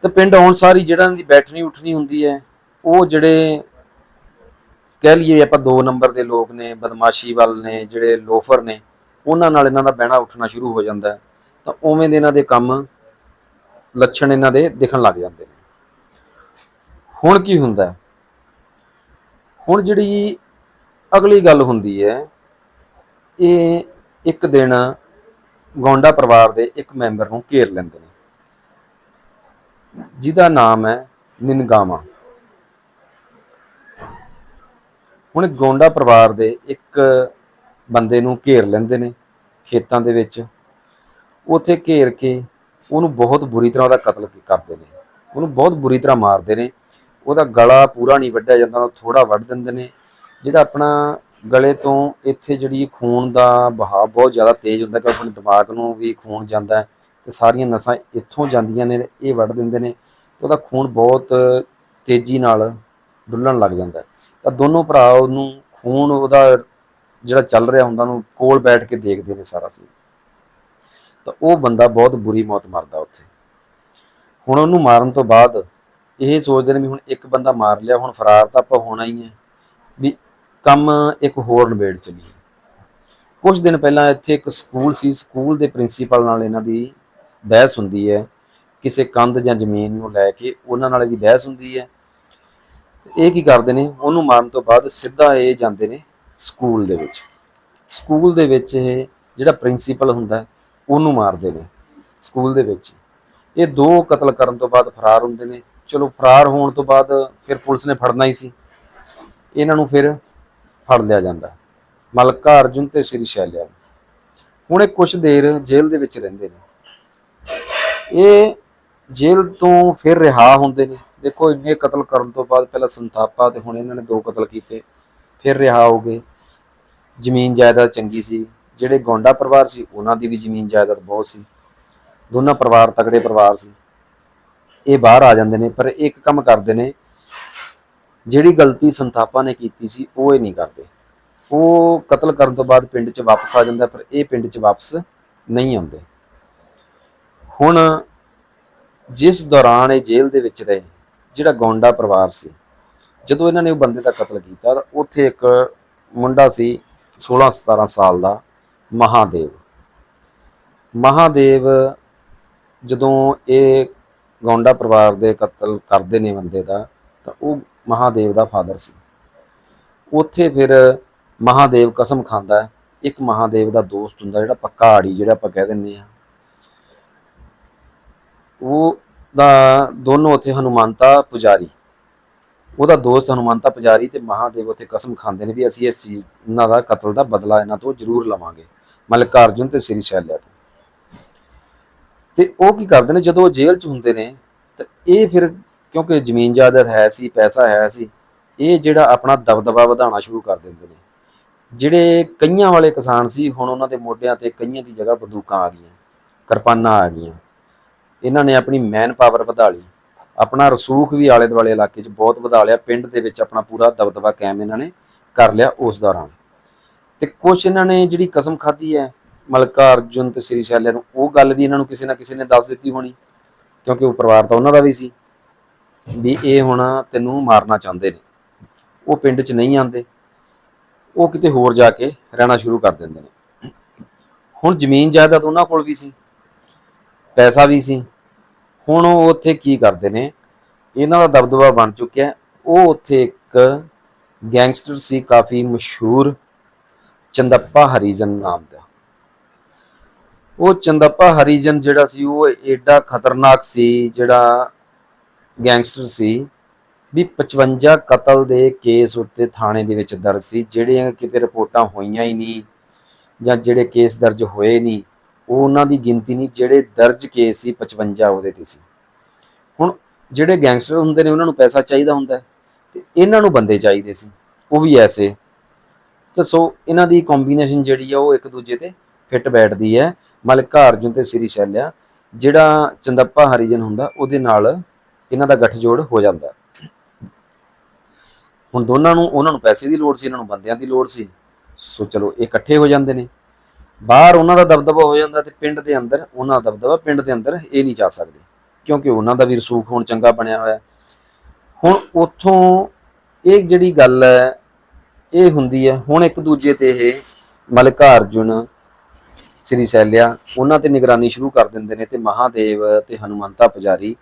ਤੇ ਪਿੰਡ ਆਉਣ ਸਾਰੀ ਜਿਹੜਾ ਇਹਨਾਂ ਦੀ ਬੈਠਣੀ ਉੱਠਣੀ ਹੁੰਦੀ ਹੈ, ਉਹ ਜਿਹੜੇ ਕਹਿ ਲਈਏ ਆਪਾਂ ਦੋ ਨੰਬਰ ਦੇ ਲੋਕ ਨੇ, ਬਦਮਾਸ਼ੀ ਵੱਲ ਨੇ, ਜਿਹੜੇ ਲੋਫਰ ਨੇ ਉਹਨਾਂ ਨਾਲ ਇਹਨਾਂ ਦਾ ਬਹਿਣਾ ਉੱਠਣਾ ਸ਼ੁਰੂ ਹੋ ਜਾਂਦਾ ਤਾਂ ਉਵੇਂ ਦੇ ਇਹਨਾਂ ਦੇ ਕੰਮ ਲੱਛਣ ਇਹਨਾਂ ਦੇ ਦਿਖਣ ਲੱਗ ਜਾਂਦੇ ਨੇ। ਹੁਣ ਕੀ ਹੁੰਦਾ ਹੁਣ ਜਿਹੜੀ ਅਗਲੀ ਗੱਲ ਹੁੰਦੀ ਹੈ, ਇਹ ਇੱਕ ਦਿਨ ਗੌਂਡਾ ਪਰਿਵਾਰ ਦੇ ਇੱਕ ਮੈਂਬਰ ਨੂੰ ਘੇਰ ਲੈਂਦੇ ਨੇ। ਜਿਹਦਾ ਨਾਮ ਹੈ ਨਿਨਗਾਮਾ ਹੁਣ ਗੌਂਡਾ ਪਰਿਵਾਰ ਦੇ ਇੱਕ ਬੰਦੇ ਨੂੰ ਘੇਰ ਲੈਂਦੇ ਨੇ ਖੇਤਾਂ ਦੇ ਵਿੱਚ। ਉੱਥੇ ਘੇਰ ਕੇ ਉਹਨੂੰ ਬਹੁਤ ਬੁਰੀ ਤਰ੍ਹਾਂ ਉਹਦਾ ਕਤਲ ਕਰਦੇ ਨੇ। ਉਹਨੂੰ ਬਹੁਤ ਬੁਰੀ ਤਰ੍ਹਾਂ ਮਾਰਦੇ ਨੇ। ਉਹਦਾ ਗਲਾ ਪੂਰਾ ਨਹੀਂ ਵੱਢਿਆ ਜਾਂਦਾ ਉਹ ਥੋੜਾ ਵੱਢ ਦਿੰਦੇ ਨੇ। ਜਿਹੜਾ ਆਪਣਾ ਗਲੇ ਤੋਂ ਇੱਥੇ ਜਿਹੜੀ ਖੂਨ ਦਾ ਵਹਾਅ ਬਹੁਤ ਜ਼ਿਆਦਾ ਤੇਜ਼ ਹੁੰਦਾ ਕਿ ਆਪਣੇ ਦਿਮਾਗ ਨੂੰ ਵੀ ਖੂਨ ਜਾਂਦਾ ਹੈ ਤੇ ਸਾਰੀਆਂ ਨਸਾਂ ਇੱਥੋਂ ਜਾਂਦੀਆਂ ਨੇ, ਇਹ ਵੱਢ ਦਿੰਦੇ ਨੇ ਤੇ ਉਹਦਾ ਖੂਨ ਬਹੁਤ ਤੇਜ਼ੀ ਨਾਲ ਡੁੱਲਣ ਲੱਗ ਜਾਂਦਾ ਤਾਂ ਦੋਨੋਂ ਭਰਾ ਉਹਨੂੰ ਖੂਨ ਉਹਦਾ ਜਿਹੜਾ ਚੱਲ ਰਿਹਾ ਹੁੰਦਾ ਉਹਨੂੰ ਕੋਲ ਬੈਠ ਕੇ ਦੇਖਦੇ ਨੇ ਸਾਰਾ ਸੀ ਤਾਂ ਉਹ ਬੰਦਾ ਬਹੁਤ ਬੁਰੀ ਮੌਤ ਮਰਦਾ ਉੱਥੇ। ਹੁਣ ਉਹਨੂੰ ਮਾਰਨ ਤੋਂ ਬਾਅਦ ਇਹ ਸੋਚਦੇ ਨੇ ਵੀ ਹੁਣ ਇੱਕ ਬੰਦਾ ਮਾਰ ਲਿਆ, ਹੁਣ ਫਰਾਰ ਤਾਂ ਆਪਾਂ ਹੋਣਾ ਹੀ ਹੈ। ਵੀ ਕੰਮ ਇੱਕ ਹੋਰ ਨਿਬੇੜ ਚਲੀਏ। ਕੁਝ ਦਿਨ ਪਹਿਲਾਂ ਇੱਥੇ ਇੱਕ ਸਕੂਲ ਸੀ, ਸਕੂਲ ਦੇ ਪ੍ਰਿੰਸੀਪਲ ਨਾਲ ਇਹਨਾਂ ਦੀ ਬਹਿਸ ਹੁੰਦੀ ਹੈ। ਕਿਸੇ ਕੰਧ ਜਾਂ ਜ਼ਮੀਨ ਨੂੰ ਲੈ ਕੇ ਉਹਨਾਂ ਨਾਲ ਇਹਦੀ ਬਹਿਸ ਹੁੰਦੀ ਹੈ। ਇਹ ਕੀ ਕਰਦੇ ਨੇ? ਉਹਨੂੰ ਮਾਰਨ ਤੋਂ ਬਾਅਦ ਸਿੱਧਾ ਇਹ ਜਾਂਦੇ ਨੇ ਸਕੂਲ ਦੇ ਵਿੱਚ। ਸਕੂਲ ਦੇ ਵਿੱਚ ਇਹ ਜਿਹੜਾ ਪ੍ਰਿੰਸੀਪਲ ਹੁੰਦਾ, ਉਹਨੂੰ ਮਾਰਦੇ ਨੇ ਸਕੂਲ ਦੇ ਵਿੱਚ। ਇਹ ਦੋ ਕਤਲ ਕਰਨ ਤੋਂ ਬਾਅਦ ਫਰਾਰ ਹੁੰਦੇ ਨੇ। ਚਲੋ ਫਰਾਰ ਹੋਣ ਤੋਂ ਬਾਅਦ ਫਿਰ ਪੁਲਿਸ ਨੇ ਫੜਨਾ ਹੀ ਸੀ। ਇਹਨਾਂ ਨੂੰ ਫਿਰ ਫੜ ਲਿਆ ਜਾਂਦਾ। ਮਲਕਾ ਅਰਜੁਨ ਤੇ ਸ੍ਰੀ ਸ਼ੈਲਿਆ ਹੁਣ ਇਹ ਕੁਝ ਦੇਰ ਜੇਲ੍ਹ ਦੇ ਵਿੱਚ ਰਹਿੰਦੇ ਨੇ। ਇਹ ਜੇਲ੍ਹ ਤੋਂ ਫਿਰ ਰਿਹਾ ਹੁੰਦੇ ਨੇ। ਦੇਖੋ, ਇੰਨੇ ਕਤਲ ਕਰਨ ਤੋਂ ਬਾਅਦ ਪਹਿਲਾਂ ਸੰਤਾਪਾ ਤੇ ਹੁਣ ਇਹਨਾਂ ਨੇ ਦੋ ਕਤਲ ਕੀਤੇ। ਫਿਰ ਰਿਹਾ ਹੋ ਗਏ ਜ਼ਮੀਨ ਜਾਇਦਾਦ ਚੰਗੀ ਸੀ, ਜਿਹੜੇ ਗੋਂਡਾ ਪਰਿਵਾਰ ਸੀ, ਉਹਨਾਂ ਦੀ ਵੀ ਜ਼ਮੀਨ ਜਾਇਦਾਦ ਬਹੁਤ ਸੀ। ਦੋਨਾਂ ਪਰਿਵਾਰ ਤਕੜੇ ਪਰਿਵਾਰ ਸੀ। ਇਹ ਬਾਹਰ ਆ ਜਾਂਦੇ ਨੇ, ਪਰ ਇੱਕ ਕੰਮ ਕਰਦੇ ਨੇ, ਜਿਹੜੀ ਗਲਤੀ ਸੰਤਾਪਾ ਨੇ ਕੀਤੀ ਸੀ, ਉਹ ਇਹ ਨਹੀਂ ਕਰਦੇ। ਉਹ ਕਤਲ ਕਰਨ ਤੋਂ ਬਾਅਦ ਪਿੰਡ 'ਚ ਵਾਪਸ ਆ ਜਾਂਦਾ, ਪਰ ਇਹ ਪਿੰਡ 'ਚ ਵਾਪਸ ਨਹੀਂ ਆਉਂਦੇ। ਹੁਣ ਜਿਸ ਦੌਰਾਨ ਇਹ ਜੇਲ੍ਹ ਦੇ ਵਿੱਚ ਰਹੇ, ਜਿਹੜਾ ਗੌਂਡਾ ਪਰਿਵਾਰ ਸੀ, ਜਦੋਂ ਇਹਨਾਂ ਨੇ ਉਹ ਬੰਦੇ ਦਾ ਕਤਲ ਕੀਤਾ, ਤਾਂ ਉੱਥੇ ਇੱਕ ਮੁੰਡਾ ਸੀ 16 17 ਸਾਲ ਦਾ ਮਹਾਦੇਵ। ਮਹਾਦੇਵ ਜਦੋਂ ਇਹ ਗੌਂਡਾ ਪਰਿਵਾਰ ਦੇ ਕਤਲ ਕਰਦੇ ਨੇ ਬੰਦੇ ਦਾ, ਤਾਂ ਉਹ ਮਹਾਦੇਵ ਦਾ ਫਾਦਰ ਸੀ। ਉੱਥੇ ਫਿਰ ਮਹਾਦੇਵ ਕਸਮ ਖਾਂਦਾ ਹੈ। ਇੱਕ ਮਹਾਦੇਵ ਦਾ ਦੋਸਤ ਹੁੰਦਾ ਜਿਹੜਾ ਪੱਕਾ ਆੜੀ, ਜਿਹੜਾ ਆਪਾਂ ਕਹਿ ਦਿੰਦੇ ਆ ਉਹ ਦਾ ਦੋਨੋਂ ਉੱਥੇ ਹਨੂਮਾਨਤਾ ਪੁਜਾਰੀ। ਉਹਦਾ ਦੋਸਤ ਹਨੂਮਾਨਤਾ ਪੁਜਾਰੀ ਤੇ ਮਹਾਦੇਵ ਉੱਥੇ ਕਸਮ ਖਾਂਦੇ ਨੇ ਵੀ ਅਸੀਂ ਇਸ ਚੀਜ਼, ਇਹਨਾਂ ਦਾ ਕਤਲ ਦਾ ਬਦਲਾ ਇਹਨਾਂ ਤੋਂ ਜ਼ਰੂਰ ਲਵਾਂਗੇ। ਮਲਿਕਾਰਜੁਨ ਤੇ ਸ੍ਰੀ ਸ਼ੈਲਿਆ ਤੋਂ। ਤੇ ਉਹ ਕੀ ਕਰਦੇ ਨੇ, ਜਦੋਂ ਉਹ ਜੇਲ੍ਹ 'ਚ ਹੁੰਦੇ ਨੇ, ਤੇ ਇਹ ਫਿਰ ਕਿਉਂਕਿ ਜ਼ਮੀਨ ਜਾਇਦਾਦ ਹੈ ਸੀ, ਪੈਸਾ ਹੈ ਸੀ, ਇਹ ਜਿਹੜਾ ਆਪਣਾ ਦਬਦਬਾ ਵਧਾਉਣਾ ਸ਼ੁਰੂ ਕਰ ਦਿੰਦੇ ਨੇ। ਜਿਹੜੇ ਕਈਆਂ ਵਾਲੇ ਕਿਸਾਨ ਸੀ, ਹੁਣ ਉਹਨਾਂ ਦੇ ਮੋਢਿਆਂ ਤੇ ਕਈਆਂ ਦੀ ਜਗ੍ਹਾ ਬੰਦੂਕਾਂ ਆ ਗਈਆਂ, ਕਿਰਪਾਨਾਂ ਆ ਗਈਆਂ। ਇਹਨਾਂ ਨੇ ਆਪਣੀ ਮੈਨ ਪਾਵਰ ਵਧਾ ਲਈ। ਆਪਣਾ ਰਸੂਖ ਵੀ ਆਲੇ ਦੁਆਲੇ ਇਲਾਕੇ 'ਚ ਬਹੁਤ ਵਧਾ ਲਿਆ, ਪਿੰਡ ਦੇ ਵਿੱਚ ਆਪਣਾ ਪੂਰਾ ਦਬਦਬਾ ਕਾਇਮ ਇਹਨਾਂ ਨੇ ਕਰ ਲਿਆ ਉਸ ਦੌਰਾਨ। ਤੇ ਕੁਝ ਇਹਨਾਂ ਨੇ ਜਿਹੜੀ ਕਸਮ ਖਾਧੀ ਹੈ, ਮਲਕਾ ਅਰਜੁਨ ਤੇ ਸ੍ਰੀ ਸ਼ੈਲਿਆ ਨੂੰ, ਉਹ ਗੱਲ ਵੀ ਇਹਨਾਂ ਨੂੰ ਕਿਸੇ ਨਾ ਕਿਸੇ ਨੇ ਦੱਸ ਦਿੱਤੀ ਹੋਣੀ, ਕਿਉਂਕਿ ਉਹ ਪਰਿਵਾਰ ਤਾਂ ਉਹਨਾਂ ਦਾ ਵੀ ਸੀ, ਵੀ ਇਹ ਹੁਣ ਤੈਨੂੰ ਮਾਰਨਾ ਚਾਹੁੰਦੇ ਨੇ। ਉਹ ਪਿੰਡ 'ਚ ਨਹੀਂ ਆਉਂਦੇ, ਉਹ ਕਿਤੇ ਹੋਰ ਜਾ ਕੇ ਰਹਿਣਾ ਸ਼ੁਰੂ ਕਰ ਦਿੰਦੇ ਨੇ। ਹੁਣ ਜ਼ਮੀਨ ਜਾਇਦਾਦ ਉਹਨਾਂ ਕੋਲ ਵੀ ਸੀ, ਪੈਸਾ ਵੀ ਸੀ ਹੁਣ ਉਹ ਉੱਥੇ ਕੀ ਕਰਦੇ ਨੇ? ਇਹਨਾਂ ਦਾ ਦਬਦਬਾ ਬਣ ਚੁੱਕਿਆ ਉਹ ਉੱਥੇ ਇੱਕ ਗੈਂਗਸਟਰ ਸੀ, ਕਾਫੀ ਮਸ਼ਹੂਰ ਚੰਦੱਪਾ ਹਰੀਜਨ ਨਾਮ ਦਾ। ਉਹ ਚੰਦੱਪਾ ਹਰੀਜਨ ਜਿਹੜਾ ਸੀ, ਉਹ ਏਡਾ ਖਤਰਨਾਕ ਸੀ, ਜਿਹੜਾ ਗੈਂਗਸਟਰ ਸੀ, ਵੀ 55 ਕਤਲ ਦੇ ਕੇਸ ਉੱਤੇ ਥਾਣੇ ਦੇ ਵਿੱਚ ਦਰਜ ਸੀ, ਜਿਹੜੀਆਂ ਕਿਤੇ ਰਿਪੋਰਟਾਂ ਹੋਈਆਂ ਹੀ ਨਹੀਂ ਜਾਂ ਜਿਹੜੇ ਕੇਸ ਦਰਜ ਹੋਏ ਨਹੀਂ। ਉਹ ਉਹਨਾਂ ਦੀ ਗਿਣਤੀ ਨਹੀਂ, ਜਿਹੜੇ ਦਰਜ ਕੇਸ ਸੀ 55 ਉਹਦੇ ਤੇ ਸੀ। ਹੁਣ ਜਿਹੜੇ ਗੈਂਗਸਟਰ ਹੁੰਦੇ ਨੇ, ਉਹਨਾਂ ਨੂੰ ਪੈਸਾ ਚਾਹੀਦਾ ਹੁੰਦਾ ਤੇ ਇਹਨਾਂ ਨੂੰ ਬੰਦੇ ਚਾਹੀਦੇ ਸੀ, ਉਹ ਵੀ ਐਸੇ। ਤਾਂ ਸੋ ਇਹਨਾਂ ਦੀ ਕੰਬੀਨੇਸ਼ਨ ਜਿਹੜੀ ਆ, ਉਹ ਇੱਕ ਦੂਜੇ ਤੇ ਫਿੱਟ ਬੈਠਦੀ ਹੈ। ਮਲਿਕਾ ਅਰਜੁਨ ਤੇ ਸ੍ਰੀ ਸ਼ੈਲਿਆ, ਜਿਹੜਾ ਚੰਦੱਪਾ ਹਰੀਜਨ ਹੁੰਦਾ, ਉਹਦੇ ਨਾਲ ਇਹਨਾਂ ਦਾ ਗੱਠਜੋੜ ਹੋ ਜਾਂਦਾ। ਹੁਣ ਦੋਨਾਂ ਨੂੰ, ਉਹਨਾਂ ਨੂੰ ਪੈਸੇ ਦੀ ਲੋੜ ਸੀ, ਇਹਨਾਂ ਨੂੰ ਬੰਦਿਆਂ ਦੀ ਲੋੜ ਸੀ। ਸੋ ਚਲੋ, ਇਹ ਇਕੱਠੇ ਹੋ ਜਾਂਦੇ ਨੇ। ਬਾਹਰ ਉਹਨਾਂ ਦਾ ਦਬਦਬਾ ਹੋ ਜਾਂਦਾ ਤੇ ਪਿੰਡ ਦੇ ਅੰਦਰ ਉਹਨਾਂ ਦਾ ਦਬਦਬਾ, ਪਿੰਡ ਦੇ ਅੰਦਰ ਇਹ ਨਹੀਂ ਜਾ ਸਕਦੇ, ਕਿਉਂਕਿ ਉਹਨਾਂ ਦਾ ਵੀ ਰਸੂਖ ਹੁਣ ਚੰਗਾ ਬਣਿਆ ਹੋਇਆ। ਹੁਣ ਉੱਥੋਂ ਇਹ ਜਿਹੜੀ ਗੱਲ ਹੈ, ਇਹ ਹੁੰਦੀ ਹੈ, ਹੁਣ ਇੱਕ ਦੂਜੇ ਤੇ ਇਹ ਮਲਕਾ ਅਰਜੁਨ ਸ੍ਰੀ ਸ਼ੈਲਿਆ, ਉਹਨਾਂ ਤੇ ਨਿਗਰਾਨੀ ਸ਼ੁਰੂ ਕਰ ਦਿੰਦੇ ਨੇ ਤੇ ਮਹਾਦੇਵ ਤੇ ਹਨੂਮੰਤਾ ਪੁਜਾਰੀ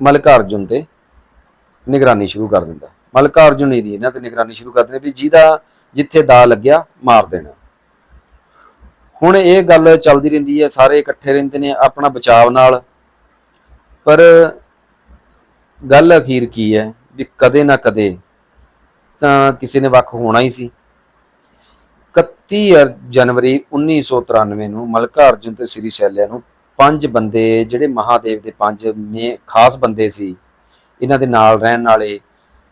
ਮਲਕਾ ਅਰਜੁਨ ਤੇ ਨਿਗਰਾਨੀ ਸ਼ੁਰੂ ਕਰ ਦਿੰਦਾ। ਮਲਕਾ ਅਰਜੁਨ ਹੀ ਨਹੀਂ ਇਹਨਾਂ ਤੇ ਨਿਗਰਾਨੀ ਸ਼ੁਰੂ ਕਰਦੇ ਨੇ ਵੀ ਜਿਹਦਾ ਜਿੱਥੇ ਦਾ ਲੱਗਿਆ ਮਾਰ ਦੇਣਾ। ਹੁਣ ਇਹ ਗੱਲ ਚੱਲਦੀ ਰਹਿੰਦੀ ਹੈ, ਸਾਰੇ ਇਕੱਠੇ ਰਹਿੰਦੇ ਨੇ ਆਪਣਾ ਬਚਾਵ ਨਾਲ। ਪਰ ਗੱਲ ਅਖੀਰ ਕੀ ਹੈ ਵੀ ਕਦੇ ਨਾ ਕਦੇ ਤਾਂ ਕਿਸੇ ਨੇ ਵੱਖ ਹੋਣਾ ਹੀ ਸੀ। 31 ਅਰ- ਜਨਵਰੀ 1993 ਨੂੰ ਮਲਕਾ ਅਰਜੁਨ ਤੇ ਸ੍ਰੀ ਸ਼ੈਲਿਆ ਨੂੰ ਪੰਜ ਬੰਦੇ, ਜਿਹੜੇ ਮਹਾਦੇਵ ਦੇ ਪੰਜ ਮੇ ਖਾਸ ਬੰਦੇ ਸੀ, ਇਹਨਾਂ ਦੇ ਨਾਲ ਰਹਿਣ ਵਾਲੇ,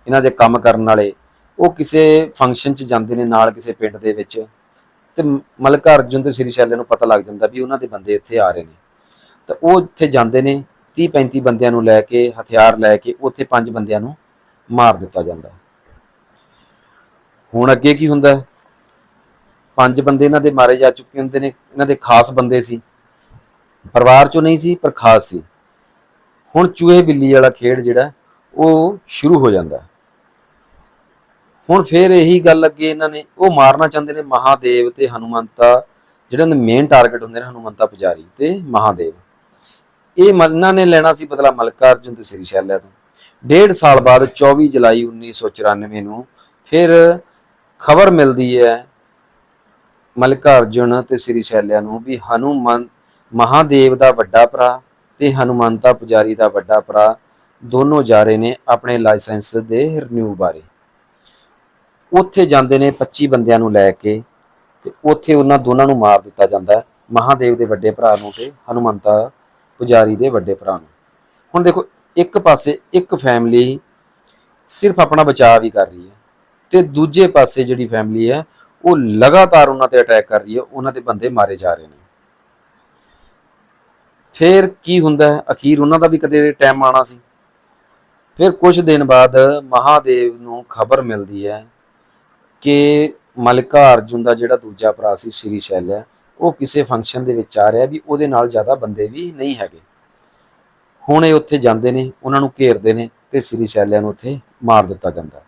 ਇਹਨਾਂ ਦੇ ਕੰਮ ਕਰਨ ਵਾਲੇ, ਉਹ ਕਿਸੇ ਫੰਕਸ਼ਨ 'ਚ ਜਾਂਦੇ ਨੇ ਨਾਲ ਕਿਸੇ ਪਿੰਡ ਦੇ ਵਿੱਚ। ਤੇ ਮਲਕਾ ਅਰਜੁਨ ਤੇ ਸ੍ਰੀ ਸ਼ੈਲਿਆ ਨੂੰ ਪਤਾ ਲੱਗ ਜਾਂਦਾ ਵੀ ਉਹਨਾਂ ਦੇ ਬੰਦੇ ਇੱਥੇ ਆ ਰਹੇ ਨੇ। ਤਾਂ ਉਹ ਇੱਥੇ ਜਾਂਦੇ ਨੇ 30 35 ਬੰਦਿਆਂ ਨੂੰ ਲੈ ਕੇ, ਹਥਿਆਰ ਲੈ ਕੇ, ਉੱਥੇ ਪੰਜ ਬੰਦਿਆਂ ਨੂੰ ਮਾਰ ਦਿੱਤਾ ਜਾਂਦਾ। ਹੁਣ ਅੱਗੇ ਕੀ ਹੁੰਦਾ? ਪੰਜ ਬੰਦੇ ਇਹਨਾਂ ਦੇ ਮਾਰੇ ਜਾ ਚੁੱਕੇ ਹੁੰਦੇ ਨੇ, ਇਹਨਾਂ ਦੇ ਖਾਸ ਬੰਦੇ ਸੀ। ਪਰਿਵਾਰ ਚੋਂ ਨਹੀਂ ਸੀ, ਪਰ ਖਾਸ ਸੀ। ਹੁਣ ਚੂਹੇ ਬਿੱਲੀ ਵਾਲਾ ਖੇਡ ਜਿਹੜਾ, ਉਹ ਸ਼ੁਰੂ ਹੋ ਜਾਂਦਾ। ਹੁਣ ਫਿਰ ਇਹੀ ਗੱਲ ਅੱਗੇ ਇਹਨਾਂ ਨੇ, ਉਹ ਮਾਰਨਾ ਚਾਹੁੰਦੇ ਨੇ ਮਹਾਦੇਵ ਤੇ ਹਨੂਮੰਤਾ, ਜਿਹੜੇ ਉਹਦੇ ਮੇਨ ਟਾਰਗੇਟ ਹੁੰਦੇ ਨੇ ਹਨੂਮੰਤਾ ਪੁਜਾਰੀ ਤੇ ਮਹਾਦੇਵ। ਇਹ ਮੰਨਾ ਨੇ ਲੈਣਾ ਸੀ ਬਦਲਾ ਮਲਕਾ ਅਰਜੁਨ ਤੇ ਸ੍ਰੀ ਸ਼ੈਲਿਆ ਤੋਂ। ਡੇਢ ਸਾਲ ਬਾਅਦ 24 ਜੁਲਾਈ 1994 ਨੂੰ ਫਿਰ ਖਬਰ ਮਿਲਦੀ ਹੈ ਮਲਕਾ ਅਰਜੁਨ ਤੇ ਸ੍ਰੀ ਸ਼ੈਲਿਆ ਨੂੰ ਵੀ ਹਨੂਮਨ ਮਹਾਦੇਵ ਦਾ ਵੱਡਾ ਭਰਾ ਤੇ ਹਨੂਮੰਤਾ ਪੁਜਾਰੀ ਦਾ ਵੱਡਾ ਭਰਾ ਦੋਨੋਂ ਜਾ ਰਹੇ ਨੇ ਆਪਣੇ ਲਾਇਸੈਂਸ ਦੇ ਰਿਨਿਊ ਬਾਰੇ। ਉੱਥੇ ਜਾਂਦੇ ਨੇ 25 ਬੰਦਿਆਂ ਨੂੰ ਲੈ ਕੇ ਤੇ ਉੱਥੇ ਉਹਨਾਂ ਦੋਨਾਂ ਨੂੰ ਮਾਰ ਦਿੱਤਾ ਜਾਂਦਾ। ਹੈ ਮਹਾਦੇਵ ਦੇ ਵੱਡੇ ਭਰਾ ਨੂੰ ਤੇ ਹਨੂਮੰਤਾ ਪੁਜਾਰੀ ਦੇ ਵੱਡੇ ਭਰਾ ਨੂੰ। ਹੁਣ ਦੇਖੋ, ਇੱਕ ਪਾਸੇ ਇੱਕ ਫੈਮਿਲੀ ਸਿਰਫ ਆਪਣਾ ਬਚਾਅ ਵੀ ਕਰ ਰਹੀ ਹੈ ਤੇ ਦੂਜੇ ਪਾਸੇ ਜਿਹੜੀ ਫੈਮਿਲੀ ਹੈ, ਉਹ ਲਗਾਤਾਰ ਉਹਨਾਂ ਤੇ ਅਟੈਕ ਕਰ ਰਹੀ ਹੈ, ਉਹਨਾਂ ਦੇ ਬੰਦੇ ਮਾਰੇ ਜਾ ਰਹੇ ਨੇ। ਫਿਰ ਕੀ ਹੁੰਦਾ ਅਖੀਰ ਉਹਨਾਂ ਦਾ ਵੀ ਕਦੇ ਟਾਈਮ ਆਣਾ ਸੀ। ਫਿਰ ਕੁਝ ਦਿਨ ਬਾਅਦ ਮਹਾਦੇਵ ਨੂੰ ਖਬਰ ਮਿਲਦੀ ਹੈ ਕਿ ਮਲਿਕਾ ਅਰਜੁਨ ਦਾ ਜਿਹੜਾ ਦੂਜਾ ਭਰਾ ਸੀ, ਸ਼੍ਰੀ ਸ਼ੈਲਿਆ, ਉਹ ਕਿਸੇ ਫੰਕਸ਼ਨ ਦੇ ਵਿੱਚ ਆ ਰਿਹਾ ਵੀ ਉਹਦੇ ਨਾਲ ਜ਼ਿਆਦਾ ਬੰਦੇ ਵੀ ਨਹੀਂ ਹੈਗੇ। ਹੁਣ ਇਹ ਉੱਥੇ ਜਾਂਦੇ ਨੇ, ਉਹਨਾਂ ਨੂੰ ਘੇਰਦੇ ਨੇ ਤੇ ਸ਼੍ਰੀ ਸ਼ੈਲਿਆ ਨੂੰ ਉੱਥੇ ਮਾਰ ਦਿੱਤਾ ਜਾਂਦਾ।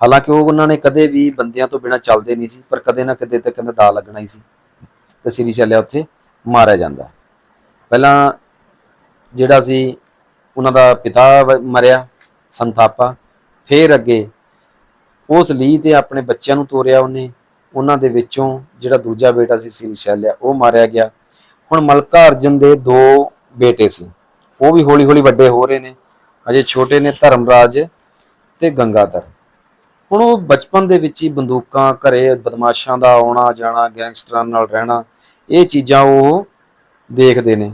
ਹਾਲਾਂਕਿ ਉਹ ਉਹਨਾਂ ਨੇ ਕਦੇ ਵੀ ਬੰਦਿਆਂ ਤੋਂ ਬਿਨਾਂ ਚੱਲਦੇ ਨਹੀਂ ਸੀ, ਪਰ ਕਦੇ ਨਾ ਕਦੇ ਤਾਂ ਕਹਿੰਦਾ ਦਾ ਲੱਗਣਾ ਹੀ ਸੀ ਤੇ ਸ਼੍ਰੀ ਸ਼ੈਲਿਆ ਉੱਥੇ ਮਾਰਿਆ ਜਾਂਦਾ। ਪਹਿਲਾਂ ਜਿਹੜਾ ਸੀ, ਉਹਨਾਂ ਦਾ ਪਿਤਾ ਮਰਿਆ, ਸੰਤਾਪਾ, ਫੇਰ ਅੱਗੇ ਉਸ ਲਈ ਤੇ ਆਪਣੇ ਬੱਚਿਆਂ ਨੂੰ ਤੋਰਿਆ ਉਹਨੇ। ਉਹਨਾਂ ਦੇ ਵਿੱਚੋਂ ਜਿਹੜਾ ਦੂਜਾ ਬੇਟਾ ਸੀ ਸ੍ਰੀ ਸ਼ੈਲਿਆ, ਉਹ ਮਾਰਿਆ ਗਿਆ। ਹੁਣ ਮਲਕਾ ਅਰਜਨ ਦੇ ਦੋ ਬੇਟੇ ਸੀ। ਉਹ ਵੀ ਹੌਲੀ ਹੌਲੀ ਵੱਡੇ ਹੋ ਰਹੇ ਨੇ। ਅਜੇ ਛੋਟੇ ਨੇ ਧਰਮਰਾਜ ਤੇ ਗੰਗਾਧਰ। ਹੁਣ ਉਹ ਬਚਪਨ ਦੇ ਵਿੱਚ ਹੀ ਬੰਦੂਕਾਂ ਘਰੇ ਬਦਮਾਸ਼ਾਂ ਦਾ ਆਉਣਾ, ਜਾਣਾ, ਗੈਂਗਸਟਰਾਂ ਨਾਲ ਰਹਿਣਾ, ਇਹ ਚੀਜ਼ਾਂ ਉਹ ਦੇਖਦੇ ਨੇ।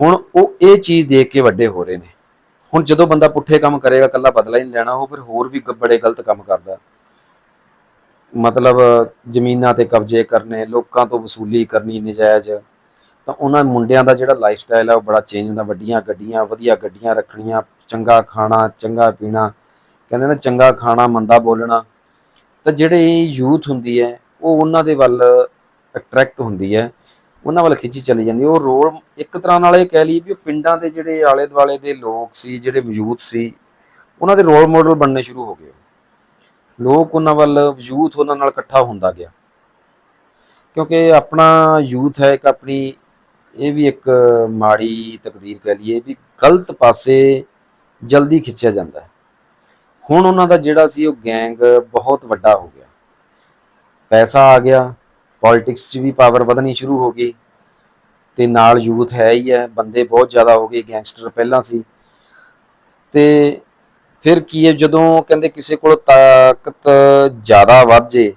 ਹੁਣ ਉਹ ਇਹ ਚੀਜ਼ ਦੇਖ ਕੇ ਵੱਡੇ ਹੋ ਰਹੇ ਨੇ। ਹੁਣ ਜਦੋਂ ਬੰਦਾ ਪੁੱਠੇ ਕੰਮ ਕਰੇਗਾ ਕੱਲਾ ਬਦਲਾ ਹੀ ਨਹੀਂ ਲੈਣਾ, ਉਹ ਫਿਰ ਹੋਰ ਵੀ ਗ- ਬੜੇ ਗਲਤ ਕੰਮ ਕਰਦਾ। ਮਤਲਬ ਜ਼ਮੀਨਾਂ ਤੇ ਕਬਜ਼ੇ ਕਰਨੇ, ਲੋਕਾਂ ਤੋਂ ਵਸੂਲੀ ਕਰਨੀ ਨਜਾਇਜ਼, ਤਾਂ ਉਹਨਾਂ ਮੁੰਡਿਆਂ ਦਾ ਜਿਹੜਾ ਲਾਈਫ ਸਟਾਈਲ ਹੈ ਉਹ ਬੜਾ ਚੇਂਜ ਹੁੰਦਾ। ਵੱਡੀਆਂ ਗੱਡੀਆਂ, ਵਧੀਆ ਗੱਡੀਆਂ ਰੱਖਣੀਆਂ, ਚੰਗਾ ਖਾਣਾ, ਚੰਗਾ ਪੀਣਾ। ਕਹਿੰਦੇ ਨਾ ਚੰਗਾ ਖਾਣਾ, ਮੰਦਾ ਬੋਲਣਾ। ਤਾਂ ਜਿਹੜੇ ਯੂਥ ਹੁੰਦੀ ਹੈ, ਉਹ ਉਹਨਾਂ ਦੇ ਵੱਲ ਅਟਰੈਕਟ ਹੁੰਦੀ ਹੈ। ਉਹਨਾਂ ਵੱਲ ਖਿੱਚੀ ਚਲੀ ਜਾਂਦੀ ਉਹ ਰੋਲ ਇੱਕ ਤਰ੍ਹਾਂ ਨਾਲ ਇਹ ਕਹਿ ਲਈ ਵੀ ਉਹ ਪਿੰਡਾਂ ਦੇ ਜਿਹੜੇ ਆਲੇ ਦੁਆਲੇ ਦੇ ਲੋਕ ਸੀ, ਜਿਹੜੇ ਯੂਥ ਸੀ, ਉਹਨਾਂ ਦੇ ਰੋਲ ਮਾਡਲ ਬਣਨੇ ਸ਼ੁਰੂ ਹੋ ਗਏ। ਲੋਕ ਉਹਨਾਂ ਵੱਲ, ਯੂਥ ਉਹਨਾਂ ਨਾਲ ਇਕੱਠਾ ਹੁੰਦਾ ਗਿਆ। ਕਿਉਂਕਿ ਆਪਣਾ ਯੂਥ ਹੈ ਇੱਕ ਆਪਣੀ, ਇਹ ਵੀ ਇੱਕ ਮਾੜੀ ਤਕਦੀਰ ਕਹਿ ਲਈਏ ਵੀ ਗਲਤ ਪਾਸੇ ਜਲਦੀ ਖਿੱਚਿਆ ਜਾਂਦਾ ਹੈ। ਹੁਣ ਉਹਨਾਂ ਦਾ ਜਿਹੜਾ ਸੀ ਉਹ ਗੈਂਗ ਬਹੁਤ ਵੱਡਾ ਹੋ ਗਿਆ। ਪੈਸਾ ਆ ਗਿਆ ਪੋਲਿਟਿਕਸ 'ਚ ਵੀ ਪਾਵਰ ਵਧਣੀ ਸ਼ੁਰੂ ਹੋ ਗਈ ਤੇ ਨਾਲ ਯੂਥ ਹੈ ਹੀ ਹੈ, ਬੰਦੇ ਬਹੁਤ ਜ਼ਿਆਦਾ ਹੋ ਗਏ ਗੈਂਗਸਟਰ ਪਹਿਲਾਂ ਸੀ। ਤੇ ਫਿਰ ਕੀ ਹੈ, ਜਦੋਂ ਕਹਿੰਦੇ ਕਿਸੇ ਕੋਲ ਤਾਕਤ ਜ਼ਿਆਦਾ ਵੱਧ ਜੇ,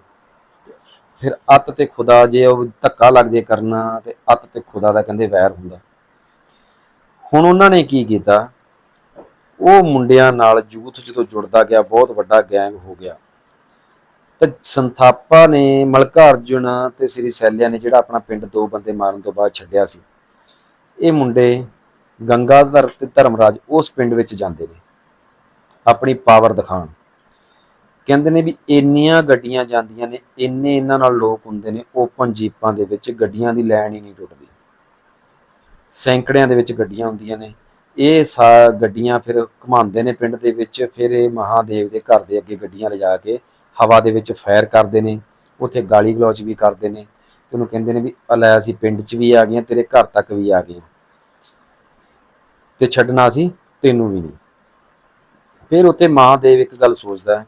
ਫਿਰ ਅੱਤ ਤੇ ਖੁਦਾ ਜੇ ਉਹ ਧੱਕਾ ਲੱਗ ਜੇ ਕਰਨਾ ਤੇ ਅੱਤ ਤੇ ਖੁਦਾ ਦਾ ਕਹਿੰਦੇ ਵੈਰ ਹੁੰਦਾ। ਹੁਣ ਉਹਨਾਂ ਨੇ ਕੀ ਕੀਤਾ, ਉਹ ਮੁੰਡਿਆਂ ਨਾਲ ਯੂਥ ਜਦੋਂ ਜੁੜਦਾ ਗਿਆ, ਬਹੁਤ ਵੱਡਾ ਗੈਂਗ ਹੋ ਗਿਆ। ਤੇ ਸੰਥਾਪਾ ਨੇ ਮਲਕਾ ਅਰਜੁਨ ਤੇ ਸ੍ਰੀ ਸੈਲਿਆ ਨੇ ਜਿਹੜਾ ਆਪਣਾ ਪਿੰਡ ਦੋ ਬੰਦੇ ਮਾਰਨ ਤੋਂ ਬਾਅਦ ਛੱਡਿਆ ਸੀ। ਇਹ ਮੁੰਡੇ ਗੰਗਾਧਰ ਤੇ ਧਰਮਰਾਜ ਉਸ ਪਿੰਡ ਵਿੱਚ ਜਾਂਦੇ ਨੇ, ਆਪਣੀ ਪਾਵਰ ਦਿਖਾਉਣ। ਕਹਿੰਦੇ ਨੇ ਵੀ ਇੰਨੀਆਂ ਗੱਡੀਆਂ ਜਾਂਦੀਆਂ ਨੇ, ਇੰਨੇ ਇਹਨਾਂ ਨਾਲ ਲੋਕ ਹੁੰਦੇ ਨੇ, ਓਪਨ ਜੀਪਾਂ ਦੇ ਵਿੱਚ ਗੱਡੀਆਂ ਦੀ ਲਾਈਨ ਹੀ ਨਹੀਂ ਟੁੱਟਦੀ। ਸੈਂਕੜਿਆਂ ਦੇ ਵਿੱਚ ਗੱਡੀਆਂ ਹੁੰਦੀਆਂ ਨੇ। ਇਹ ਸਾ, ਗੱਡੀਆਂ ਫਿਰ ਘੁਮਾਉਂਦੇ ਨੇ ਪਿੰਡ ਦੇ ਵਿੱਚ, ਫਿਰ ਇਹ ਮਹਾਦੇਵ ਦੇ ਘਰ ਦੇ ਅੱਗੇ ਗੱਡੀਆਂ ਲਿਜਾ ਕੇ ਹਵਾ ਦੇ ਵਿੱਚ ਫਾਇਰ ਕਰਦੇ ਨੇ, ਉੱਥੇ ਗਾਲੀ ਗਲੋਚ ਵੀ ਕਰਦੇ ਨੇ ਤੇ ਕਹਿੰਦੇ ਨੇ ਵੀ ਲੈ ਅਸੀਂ ਪਿੰਡ 'ਚ ਵੀ ਆ ਗਏ ਤੇਰੇ ਘਰ ਤੱਕ ਵੀ ਆ ਗਏ ਤੇ ਛੱਡਣਾ ਸੀ, ਤੈਨੂੰ ਵੀ ਨਹੀਂ। ਫਿਰ ਉੱਥੇ ਮਹਾਦੇਵ ਇੱਕ ਗੱਲ ਸੋਚਦਾ ਹੈ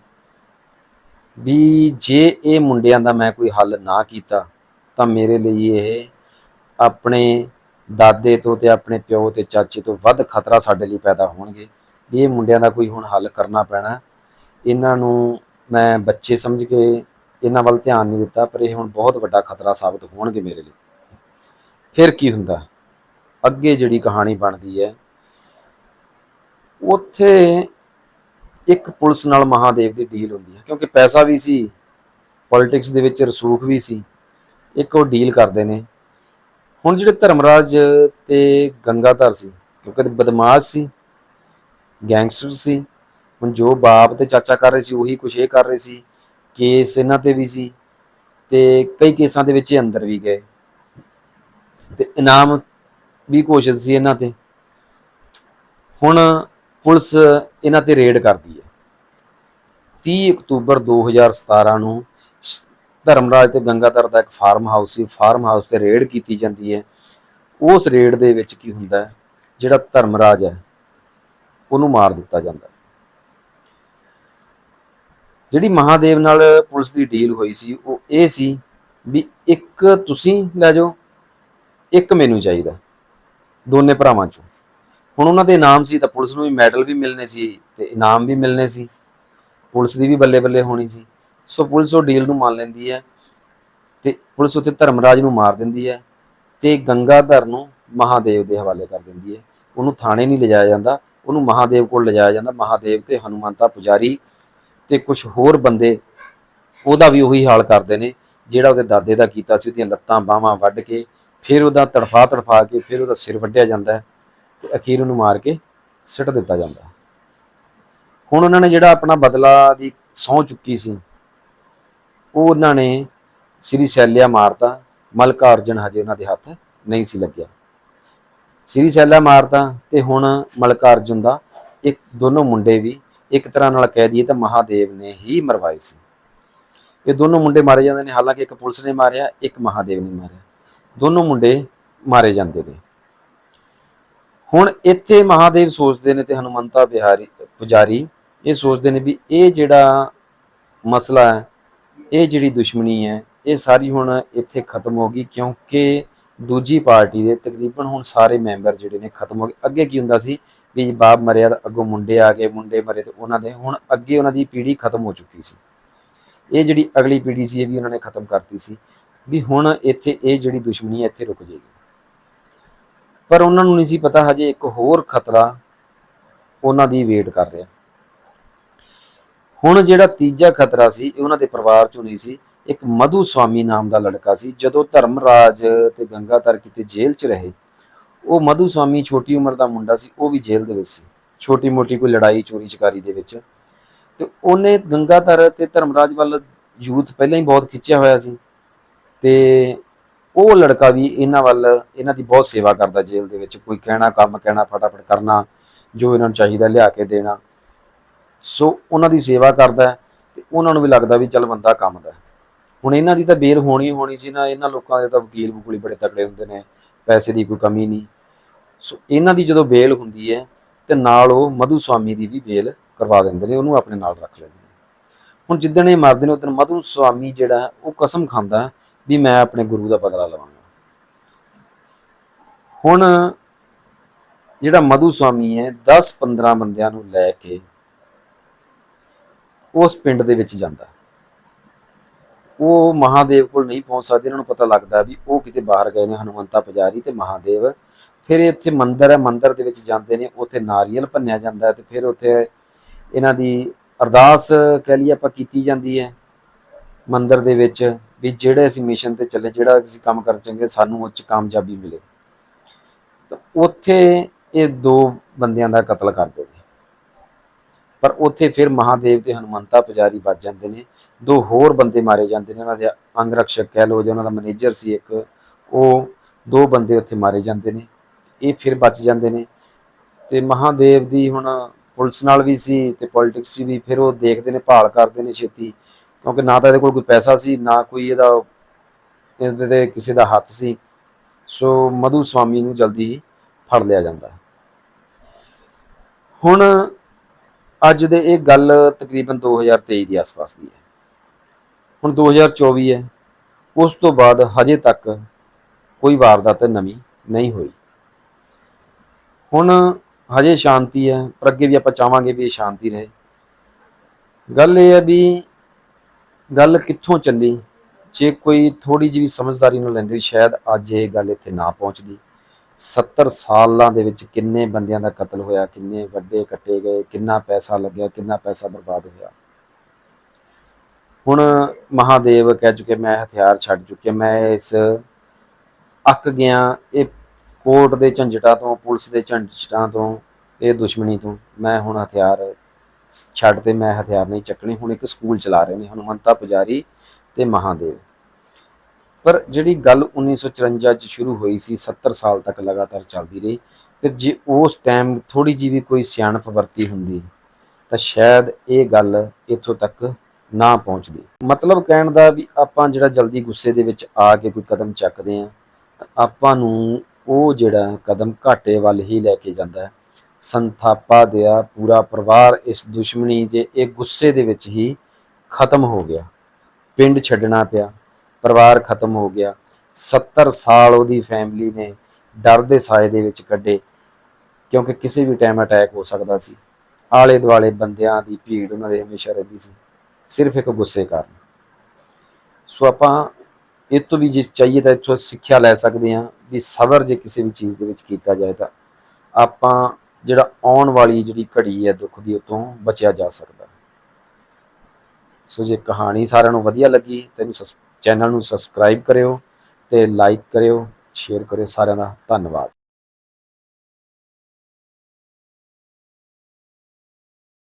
ਵੀ ਜੇ ਇਹ ਮੁੰਡਿਆਂ ਦਾ ਮੈਂ ਕੋਈ ਹੱਲ ਨਾ ਕੀਤਾ, ਤਾਂ ਮੇਰੇ ਲਈ ਇਹ ਆਪਣੇ ਦਾਦੇ ਤੋਂ ਤੇ ਆਪਣੇ ਪਿਓ ਤੇ ਚਾਚੇ ਤੋਂ ਵੱਧ ਖਤਰਾ ਸਾਡੇ ਲਈ ਪੈਦਾ ਹੋਣਗੇ। ਵੀ ਇਹ ਮੁੰਡਿਆਂ ਦਾ ਕੋਈ ਹੁਣ ਹੱਲ ਕਰਨਾ ਪੈਣਾ, ਇਹਨਾਂ ਨੂੰ ਮੈਂ ਬੱਚੇ ਸਮਝ ਕੇ ਇਹਨਾਂ ਵੱਲ ਧਿਆਨ ਨਹੀਂ ਦਿੱਤਾ, ਪਰ ਇਹ ਹੁਣ ਬਹੁਤ ਵੱਡਾ ਖਤਰਾ ਸਾਬਤ ਹੋਣਗੇ ਮੇਰੇ ਲਈ। ਫਿਰ ਕੀ ਹੁੰਦਾ? ਅੱਗੇ ਜਿਹੜੀ ਕਹਾਣੀ ਬਣਦੀ ਹੈ, ਉੱਥੇ ਇੱਕ ਪੁਲਿਸ ਨਾਲ ਮਹਾਦੇਵ ਦੀ ਡੀਲ ਹੁੰਦੀ ਹੈ, ਕਿਉਂਕਿ ਪੈਸਾ ਵੀ ਸੀ ਪੋਲਿਟਿਕਸ ਦੇ ਵਿੱਚ ਰਸੂਖ ਵੀ ਸੀ, ਇੱਕ ਉਹ ਡੀਲ ਕਰਦੇ ਨੇ। ਹੁਣ ਜਿਹੜੇ ਧਰਮਰਾਜ ਤੇ ਗੰਗਾਧਰ ਸੀ, ਕਿਉਂਕਿ ਬਦਮਾਸ਼ ਸੀ, ਗੈਂਗਸਟਰ ਸੀ ਹੁਣ ਜੋ ਬਾਪ ਤੇ ਚਾਚਾ ਕਰ ਰਹੇ ਸੀ, ਉਹੀ ਕੁਛ ਇਹ ਕਰ ਰਹੇ ਸੀ, ਕੇਸ ਇਹਨਾਂ ਤੇ ਵੀ ਸੀ ਤੇ ਕਈ ਕੇਸਾਂ ਦੇ ਵਿੱਚ ਇਹ ਅੰਦਰ ਵੀ ਗਏ ਤੇ ਇਨਾਮ ਵੀ ਘੋਸ਼ਿਤ ਸੀ ਇਹਨਾਂ ਤੇ। ਹੁਣ ਪੁਲਿਸ ਇਹਨਾਂ ਤੇ ਰੇਡ ਕਰਦੀ ਹੈ। 30 ਅਕਤੂਬਰ 2017 ਨੂੰ ਧਰਮਰਾਜ ਤੇ ਗੰਗਾਧਰ ਦਾ ਇੱਕ ਫਾਰਮ ਹਾਊਸ ਸੀ, ਫਾਰਮ ਹਾਊਸ ਤੇ ਰੇਡ ਕੀਤੀ ਜਾਂਦੀ ਹੈ। ਉਸ ਰੇਡ ਦੇ ਵਿੱਚ ਕੀ ਹੁੰਦਾ ਹੈ, ਜਿਹੜਾ ਧਰਮਰਾਜ ਹੈ, ਉਹਨੂੰ ਮਾਰ ਦਿੱਤਾ ਜਾਂਦਾ ਜਿਹੜੀ ਮਹਾਦੇਵ ਨਾਲ ਪੁਲਿਸ ਦੀ ਡੀਲ ਹੋਈ ਸੀ, ਉਹ ਇਹ ਸੀ ਵੀ ਇੱਕ ਤੁਸੀਂ ਲੈ ਜਾਓ, ਇੱਕ ਮੈਨੂੰ ਚਾਹੀਦਾ, ਦੋਨੇ ਭਰਾਵਾਂ ਚੋਂ। ਹੁਣ ਉਹਨਾਂ ਦੇ ਇਨਾਮ ਸੀ ਤਾਂ ਪੁਲਿਸ ਨੂੰ ਵੀ ਮੈਡਲ ਵੀ ਮਿਲਨੇ ਸੀ ਤੇ ਇਨਾਮ ਵੀ ਮਿਲਨੇ ਸੀ, ਪੁਲਿਸ ਦੀ ਵੀ ਬੱਲੇ ਬੱਲੇ ਹੋਣੀ ਸੀ। ਸੋ ਪੁਲਿਸ ਉਹ ਡੀਲ ਨੂੰ ਮੰਨ ਲੈਂਦੀ ਹੈ ਤੇ ਪੁਲਿਸ ਉੱਤੇ ਧਰਮਰਾਜ ਨੂੰ ਮਾਰ ਦਿੰਦੀ ਹੈ ਤੇ ਗੰਗਾਧਰ ਨੂੰ ਮਹਾਦੇਵ ਦੇ ਹਵਾਲੇ ਕਰ ਦਿੰਦੀ ਹੈ। ਉਹਨੂੰ ਥਾਣੇ ਨਹੀਂ ਲਿਜਾਇਆ ਜਾਂਦਾ, ਉਹਨੂੰ ਮਹਾਦੇਵ ਕੋਲ ਲਿਜਾਇਆ ਜਾਂਦਾ, ਮਹਾਦੇਵ ਤੇ ਹਨੂਮੰਤਾ ਪੁਜਾਰੀ ਤੇ ਕੁਝ ਹੋਰ ਬੰਦੇ ਉਹਦਾ ਵੀ ਉਹੀ ਹਾਲ ਕਰਦੇ ਨੇ, ਜਿਹੜਾ ਉਹਦੇ ਦਾਦੇ ਦਾ ਕੀਤਾ ਸੀ, ਉਹਦੀਆਂ ਲੱਤਾਂ ਬਾਹਾਂ ਵੱਢ ਕੇ, ਫਿਰ ਉਹਦਾ ਤੜਫਾ ਤੜਫਾ ਕੇ, ਫਿਰ ਉਹਦਾ ਸਿਰ ਵੱਢਿਆ ਜਾਂਦਾ ਹੈ ਤੇ ਅਖੀਰ ਉਹਨੂੰ ਮਾਰ ਕੇ ਸਿੱਟ ਦਿੱਤਾ ਜਾਂਦਾ ਹੁਣ ਉਹਨਾਂ ਨੇ ਜਿਹੜਾ ਆਪਣਾ ਬਦਲਾ ਦੀ ਸਹੁੰ ਚੁੱਕੀ ਸੀ, ਉਹ ਉਹਨਾਂ ਨੇ ਸ੍ਰੀ ਸੈਲਿਆ ਮਾਰਤਾ, ਮਲਕਾ ਅਰਜਨ ਹਜੇ ਉਹਨਾਂ ਦੇ ਹੱਥ ਨਹੀਂ ਸੀ ਲੱਗਿਆ। ਸ੍ਰੀ ਸੈਲਾ ਮਾਰਤਾ ਤੇ ਹੁਣ ਮਲਕਾ ਅਰਜੁਨ ਦਾ ਇੱਕ ਦੋਨੋਂ ਮੁੰਡੇ ਵੀ ਇੱਕ ਤਰ੍ਹਾਂ ਨਾਲ ਕਹਿ ਦਈਏ ਤਾਂ ਮਹਾਦੇਵ ਨੇ ਹੀ ਮਰਵਾਏ ਸੀ। ਇਹ ਦੋਨੋਂ ਮੁੰਡੇ ਮਾਰੇ ਜਾਂਦੇ ਨੇ, ਹਾਲਾਂਕਿ ਇੱਕ ਪੁਲਿਸ ਨੇ ਮਾਰਿਆ, ਇੱਕ ਮਹਾਦੇਵ ਨੇ ਮਾਰਿਆ। ਦੋਨੋਂ ਮੁੰਡੇ ਮਾਰੇ ਜਾਂਦੇ ਨੇ। ਹੁਣ ਇੱਥੇ ਮਹਾਦੇਵ ਸੋਚਦੇ ਨੇ ਤੇ ਹਨੂਮੰਤਾ ਬਿਹਾਰੀ, ਪੁਜਾਰੀ ਇਹ ਸੋਚਦੇ ਨੇ ਵੀ ਇਹ ਜਿਹੜਾ ਮਸਲਾ ਹੈ, ਇਹ ਜਿਹੜੀ ਦੁਸ਼ਮਣੀ ਹੈ, ਇਹ ਸਾਰੀ ਹੁਣ ਇੱਥੇ ਖਤਮ ਹੋ ਗਈ ਕਿਉਂਕਿ ਦੂਜੀ ਪਾਰਟੀ ਦੇ ਤਕਰੀਬਨ ਹੁਣ ਸਾਰੇ ਮੈਂਬਰ ਜਿਹੜੇ ਨੇ ਖਤਮ ਹੋ ਗਏ। ਅੱਗੇ ਕੀ ਹੁੰਦਾ ਸੀ? ਵੀ ਬਾਪ ਮਰਿਆ ਤਾਂ ਅੱਗੋਂ ਮੁੰਡੇ ਆ ਗਏ, ਮੁੰਡੇ ਮਰੇ ਤੇ ਉਹਨਾਂ ਦੇ ਹੁਣ ਅੱਗੇ ਉਹਨਾਂ ਦੀ ਪੀੜ੍ਹੀ ਖਤਮ ਹੋ ਚੁੱਕੀ ਸੀ। ਇਹ ਜਿਹੜੀ ਅਗਲੀ ਪੀੜ੍ਹੀ ਸੀ, ਇਹ ਵੀ ਉਹਨਾਂ ਨੇ ਖਤਮ ਕਰਤੀ ਸੀ ਵੀ ਹੁਣ ਇੱਥੇ ਇਹ ਜਿਹੜੀ ਦੁਸ਼ਮਣੀ ਹੈ, ਇੱਥੇ ਰੁਕ ਜਾਏਗੀ। ਪਰ ਉਹਨਾਂ ਨੂੰ ਨਹੀਂ ਸੀ ਪਤਾ ਹਜੇ ਇੱਕ ਹੋਰ ਖਤਰਾ ਉਹਨਾਂ ਦੀ ਵੇਟ ਕਰ ਰਿਹਾ। ਹੁਣ ਜਿਹੜਾ ਤੀਜਾ ਖਤਰਾ ਸੀ, ਇਹ ਉਹਨਾਂ ਦੇ ਪਰਿਵਾਰ ਚੋਂ ਨਹੀਂ ਸੀ, ਇੱਕ ਮਧੂ ਸਵਾਮੀ ਨਾਮ ਦਾ ਲੜਕਾ ਸੀ। ਜਦੋਂ ਧਰਮਰਾਜ ਤੇ ਗੰਗਾਧਰ ਕਿਤੇ ਜੇਲ੍ਹ 'ਚ ਰਹੇ ਉਹ ਮਧੂ ਸਵਾਮੀ ਛੋਟੀ ਉਮਰ ਦਾ ਮੁੰਡਾ ਸੀ, ਉਹ ਵੀ ਜੇਲ੍ਹ ਦੇ ਵਿੱਚ ਸੀ। ਛੋਟੀ ਮੋਟੀ ਕੋਈ ਲੜਾਈ ਚੋਰੀ ਚਕਾਰੀ ਦੇ ਵਿੱਚ। ਤੇ ਉਹਨੇ ਗੰਗਾਧਰ ਤੇ ਧਰਮਰਾਜ ਵੱਲ ਯੂਥ ਪਹਿਲਾਂ ਹੀ ਬਹੁਤ ਖਿੱਚਿਆ ਹੋਇਆ ਸੀ। ਤੇ ਉਹ ਲੜਕਾ ਵੀ ਇਹਨਾਂ ਵੱਲ, ਇਹਨਾਂ ਦੀ ਬਹੁਤ ਸੇਵਾ ਕਰਦਾ ਜੇਲ੍ਹ ਦੇ ਵਿੱਚ। ਕੋਈ ਕਹਿਣਾ, ਕੰਮ ਕਹਿਣਾ, ਫਟਾਫਟ ਕਰਨਾ, ਜੋ ਇਹਨਾਂ ਨੂੰ ਚਾਹੀਦਾ ਲਿਆ ਕੇ ਦੇਣਾ। ਸੋ ਉਹਨਾਂ ਦੀ ਸੇਵਾ ਕਰਦਾ ਹੈ ਤੇ ਉਹਨਾਂ ਨੂੰ ਵੀ ਲੱਗਦਾ ਵੀ ਚੱਲ ਬੰਦਾ ਕੰਮ ਦਾ ਹੁਣ ਇਹਨਾਂ ਦੀ ਤਾਂ ਬੇਲ ਹੋਣੀ ਹੋਣੀ ਸੀ ਨਾ, ਇਹਨਾਂ ਲੋਕਾਂ ਦੇ ਤਾਂ ਵਕੀਲ ਵਕੂਲੀ ਬੜੇ ਤਕੜੇ ਹੁੰਦੇ ਨੇ, ਪੈਸੇ ਦੀ ਕੋਈ ਕਮੀ ਨਹੀਂ। ਸੋ ਇਹਨਾਂ ਦੀ ਜਦੋਂ ਬੇਲ ਹੁੰਦੀ ਹੈ ਤੇ ਨਾਲ ਉਹ ਮਧੂ ਸਵਾਮੀ ਦੀ ਵੀ ਬੇਲ ਕਰਵਾ ਦਿੰਦੇ ਨੇ, ਉਹਨੂੰ ਆਪਣੇ ਨਾਲ ਰੱਖ ਲੈਂਦੇ ਨੇ। ਹੁਣ ਜਿੱਦਣ ਇਹ ਮਰਦੇ ਨੇ ਉਦੋਂ ਮਧੂ ਸਵਾਮੀ ਜਿਹੜਾ ਉਹ ਕਸਮ ਖਾਂਦਾ ਵੀ ਮੈਂ ਆਪਣੇ ਗੁਰੂ ਦਾ ਬਦਲਾ ਲਵਾਂਗਾ। ਹੁਣ ਜਿਹੜਾ ਮਧੂ ਸਵਾਮੀ ਹੈ 10-15 ਬੰਦਿਆਂ ਨੂੰ ਲੈ ਕੇ ਉਸ ਪਿੰਡ ਦੇ ਵਿੱਚ ਜਾਂਦਾ। ਉਹ ਮਹਾਦੇਵ ਕੋਲ ਨਹੀਂ ਪਹੁੰਚ ਸਕਦੇ, ਇਹਨਾਂ ਨੂੰ ਪਤਾ ਲੱਗਦਾ ਵੀ ਉਹ ਕਿਤੇ ਬਾਹਰ ਗਏ ਨੇ, ਹਨੂਮੰਤਾ ਪੁਜਾਰੀ ਤੇ ਮਹਾਦੇਵ। ਫਿਰ ਇੱਥੇ ਮੰਦਿਰ ਹੈ, ਮੰਦਿਰ ਦੇ ਵਿੱਚ ਜਾਂਦੇ ਨੇ, ਉੱਥੇ ਨਾਰੀਅਲ ਭੰਨਿਆ ਜਾਂਦਾ ਹੈ ਤੇ ਫਿਰ ਉੱਥੇ ਇਹਨਾਂ ਦੀ ਅਰਦਾਸ ਕਹਿ ਲਈਏ ਆਪਾਂ ਕੀਤੀ ਜਾਂਦੀ ਹੈ ਮੰਦਿਰ ਦੇ ਵਿੱਚ ਵੀ ਜਿਹੜੇ ਅਸੀਂ ਮਿਸ਼ਨ ਤੇ ਚੱਲੇ, ਜਿਹੜਾ ਅਸੀਂ ਕੰਮ ਕਰ ਚੰਗੇ, ਸਾਨੂੰ ਉਹ 'ਚ ਕਾਮਯਾਬੀ ਮਿਲੇ। ਤਾਂ ਉੱਥੇ ਇਹ ਦੋ ਬੰਦਿਆਂ ਦਾ ਕਤਲ ਕਰਦੇ ਨੇ। ਪਰ ਉੱਥੇ ਫਿਰ ਮਹਾਦੇਵ ਤੇ ਹਨੂਮੰਤਾ ਪੁਜਾਰੀ ਵੱਜ ਜਾਂਦੇ ਨੇ। ਦੋ ਹੋਰ ਬੰਦੇ ਮਾਰੇ ਜਾਂਦੇ ਨੇ, ਉਹਨਾਂ ਦੇ ਅੰਗ ਰਕਸ਼ਕ ਕਹਿ ਲਓ ਜਾਂ ਉਹਨਾਂ ਦਾ ਮੈਨੇਜਰ ਸੀ ਇੱਕ, ਉਹ ਦੋ ਬੰਦੇ ਉੱਥੇ ਮਾਰੇ ਜਾਂਦੇ ਨੇ। ਇਹ ਫਿਰ ਬਚ ਜਾਂਦੇ ਨੇ। ਤੇ ਮਹਾਦੇਵ ਦੀ ਹੁਣ ਪੁਲਿਸ ਨਾਲ ਵੀ ਸੀ ਤੇ ਪੋਲਿਟਿਕਸ 'ਚ ਵੀ ਫਿਰ ਉਹ ਦੇਖਦੇ ਨੇ, ਭਾਲ ਕਰਦੇ ਨੇ ਛੇਤੀ। ਕਿਉਂਕਿ ਨਾ ਤਾਂ ਇਹਦੇ ਕੋਲ ਕੋਈ ਪੈਸਾ ਸੀ, ਨਾ ਕੋਈ ਇਹਦਾ, ਇਹਦੇ ਤੇ ਕਿਸੇ ਦਾ ਹੱਥ ਸੀ। ਸੋ ਮਧੂ ਸਵਾਮੀ ਨੂੰ ਜਲਦੀ ਹੀ ਫੜ ਲਿਆ ਜਾਂਦਾ। ਹੁਣ ਅੱਜ ਦੇ ਇਹ ਗੱਲ ਤਕਰੀਬਨ 2023 ਦੇ ਆਸ-ਪਾਸ ਦੀ ਹੈ। ਹੁਣ 2024 ਹੈ। ਉਸ ਤੋਂ ਬਾਅਦ ਹਜੇ ਤੱਕ ਕੋਈ ਵਾਰਦਾਤ ਨਵੀਂ ਨਹੀਂ ਹੋਈ। ਹੁਣ ਹਜੇ ਸ਼ਾਂਤੀ ਹੈ, ਪਰ ਅੱਗੇ ਵੀ ਆਪਾਂ ਚਾਹਾਂਗੇ ਵੀ ਇਹ ਸ਼ਾਂਤੀ ਰਹੇ। ਗੱਲ ਇਹ ਹੈ ਵੀ ਗੱਲ ਕਿੱਥੋਂ ਚੱਲੀ, ਜੇ ਕੋਈ ਥੋੜੀ ਜਿਹੀ ਸਮਝਦਾਰੀ ਨਾਲ ਲੈਂਦੇ ਸ਼ਾਇਦ ਅੱਜ ਇਹ ਗੱਲ ਇੱਥੇ ਨਾ ਪਹੁੰਚਦੀ। 70 ਸਾਲਾਂ ਦੇ ਵਿੱਚ ਕਿੰਨੇ ਬੰਦਿਆਂ ਦਾ ਕਤਲ ਹੋਇਆ, ਕਿੰਨੇ ਵੱਡੇ ਕੱਟੇ ਗਏ, ਕਿੰਨਾ ਪੈਸਾ ਲੱਗਿਆ, ਕਿੰਨਾ ਪੈਸਾ ਬਰਬਾਦ ਹੋਇਆ। ਹੁਣ ਮਹਾਦੇਵ ਕਹਿ ਚੁੱਕੇ, ਮੈਂ ਹਥਿਆਰ ਛੱਡ ਚੁੱਕਿਆ, ਮੈਂ ਇਸ ਅੱਕ ਗਿਆ, ਇਹ ਕੋਰਟ ਦੇ ਝੰਜਟਾਂ ਤੋਂ, ਪੁਲਿਸ ਦੇ ਝੰਜਟਾਂ ਤੋਂ, ਇਹ ਦੁਸ਼ਮਣੀ ਤੋਂ ਮੈਂ ਹੁਣ ਹਥਿਆਰ ਛੱਡ ਤੇ ਮੈਂ ਹਥਿਆਰ ਨਹੀਂ ਚੱਕਣੇ। ਹੁਣ ਇੱਕ ਸਕੂਲ ਚਲਾ ਰਹੇ ਨੇ ਹਨੂਮੰਤਾ ਪੁਜਾਰੀ ਤੇ ਮਹਾਦੇਵ। ਪਰ ਜਿਹੜੀ ਗੱਲ 1954 ਚ ਸ਼ੁਰੂ ਹੋਈ ਸੀ 70 ਸਾਲ ਤੱਕ ਲਗਾਤਾਰ ਚੱਲਦੀ ਰਹੀ, ਫਿਰ ਜੇ ਉਸ ਟਾਈਮ ਥੋੜੀ ਜਿਹੀ ਵੀ ਕੋਈ ਸਿਆਣਪ ਵਰਤੀ ਹੁੰਦੀ, ਤਾਂ ਸ਼ਾਇਦ ਇਹ ਗੱਲ ਇੱਥੋਂ ਤੱਕ ਨਾ ਪਹੁੰਚਦੀ। ਮਤਲਬ ਕਹਿਣ ਦਾ ਵੀ ਆਪਾਂ ਜਿਹੜਾ ਜਲਦੀ ਗੁੱਸੇ ਦੇ ਵਿੱਚ ਆ ਕੇ ਕੋਈ ਕਦਮ ਚੱਕਦੇ ਆ ਤਾਂ ਆਪਾਂ ਨੂੰ ਉਹ ਜਿਹੜਾ ਕਦਮ ਘਾਟੇ ਵੱਲ ਹੀ ਲੈ ਕੇ ਜਾਂਦਾ ਹੈ। ਸੰਥਾਪਾ ਦਿਆ ਪੂਰਾ ਪਰਿਵਾਰ ਇਸ ਦੁਸ਼ਮਣੀ ਦੇ, ਇਹ ਗੁੱਸੇ ਦੇ ਵਿੱਚ ਹੀ ਖਤਮ ਹੋ ਗਿਆ। ਪਿੰਡ ਛੱਡਣਾ ਪਿਆ, ਪਰਿਵਾਰ ਖਤਮ ਹੋ ਗਿਆ। 70 ਸਾਲ ਉਹਦੀ ਫੈਮਿਲੀ ਨੇ ਡਰ ਦੇ ਸਾਏ ਦੇ ਵਿੱਚ ਕੱਢੇ, ਕਿਉਂਕਿ ਕਿਸੇ ਵੀ ਟਾਈਮ ਅਟੈਕ ਹੋ ਸਕਦਾ ਸੀ। ਆਲੇ ਦੁਆਲੇ ਬੰਦਿਆਂ ਦੀ ਭੀੜ ਉਹਨਾਂ ਦੇ ਹਮੇਸ਼ਾ ਰਹਿੰਦੀ ਸੀ, ਸਿਰਫ ਇੱਕ ਗੁੱਸੇ ਕਾਰਨ। ਸੋ ਆਪਾਂ ਇਹ ਤੋਂ ਵੀ ਜੇ ਚਾਹੀਏ ਤਾਂ ਇੱਥੋਂ ਸਿੱਖਿਆ ਲੈ ਸਕਦੇ ਹਾਂ ਵੀ ਸਬਰ ਜੇ ਕਿਸੇ ਵੀ ਚੀਜ਼ ਦੇ ਵਿੱਚ ਕੀਤਾ ਜਾਏ ਤਾਂ ਆਪਾਂ ਜਿਹੜਾ ਆਉਣ ਵਾਲੀ ਜਿਹੜੀ ਘੜੀ ਹੈ ਦੁੱਖ ਦੀ, ਉਤੋਂ ਬਚਿਆ ਜਾ ਸਕਦਾ ਸੋ ਜੇ ਕਹਾਣੀ ਸਾਰਿਆਂ ਨੂੰ ਵਧੀਆ ਲੱਗੀ, ਤੈਨੂੰ ਚੈਨਲ ਨੂੰ ਸਬਸਕ੍ਰਾਈਬ ਕਰਿਓ ਤੇ ਲਾਈਕ ਕਰਿਓ, ਸ਼ੇਅਰ ਕਰਿਓ ਸਾਰਿਆਂ ਦਾ। ਧੰਨਵਾਦ।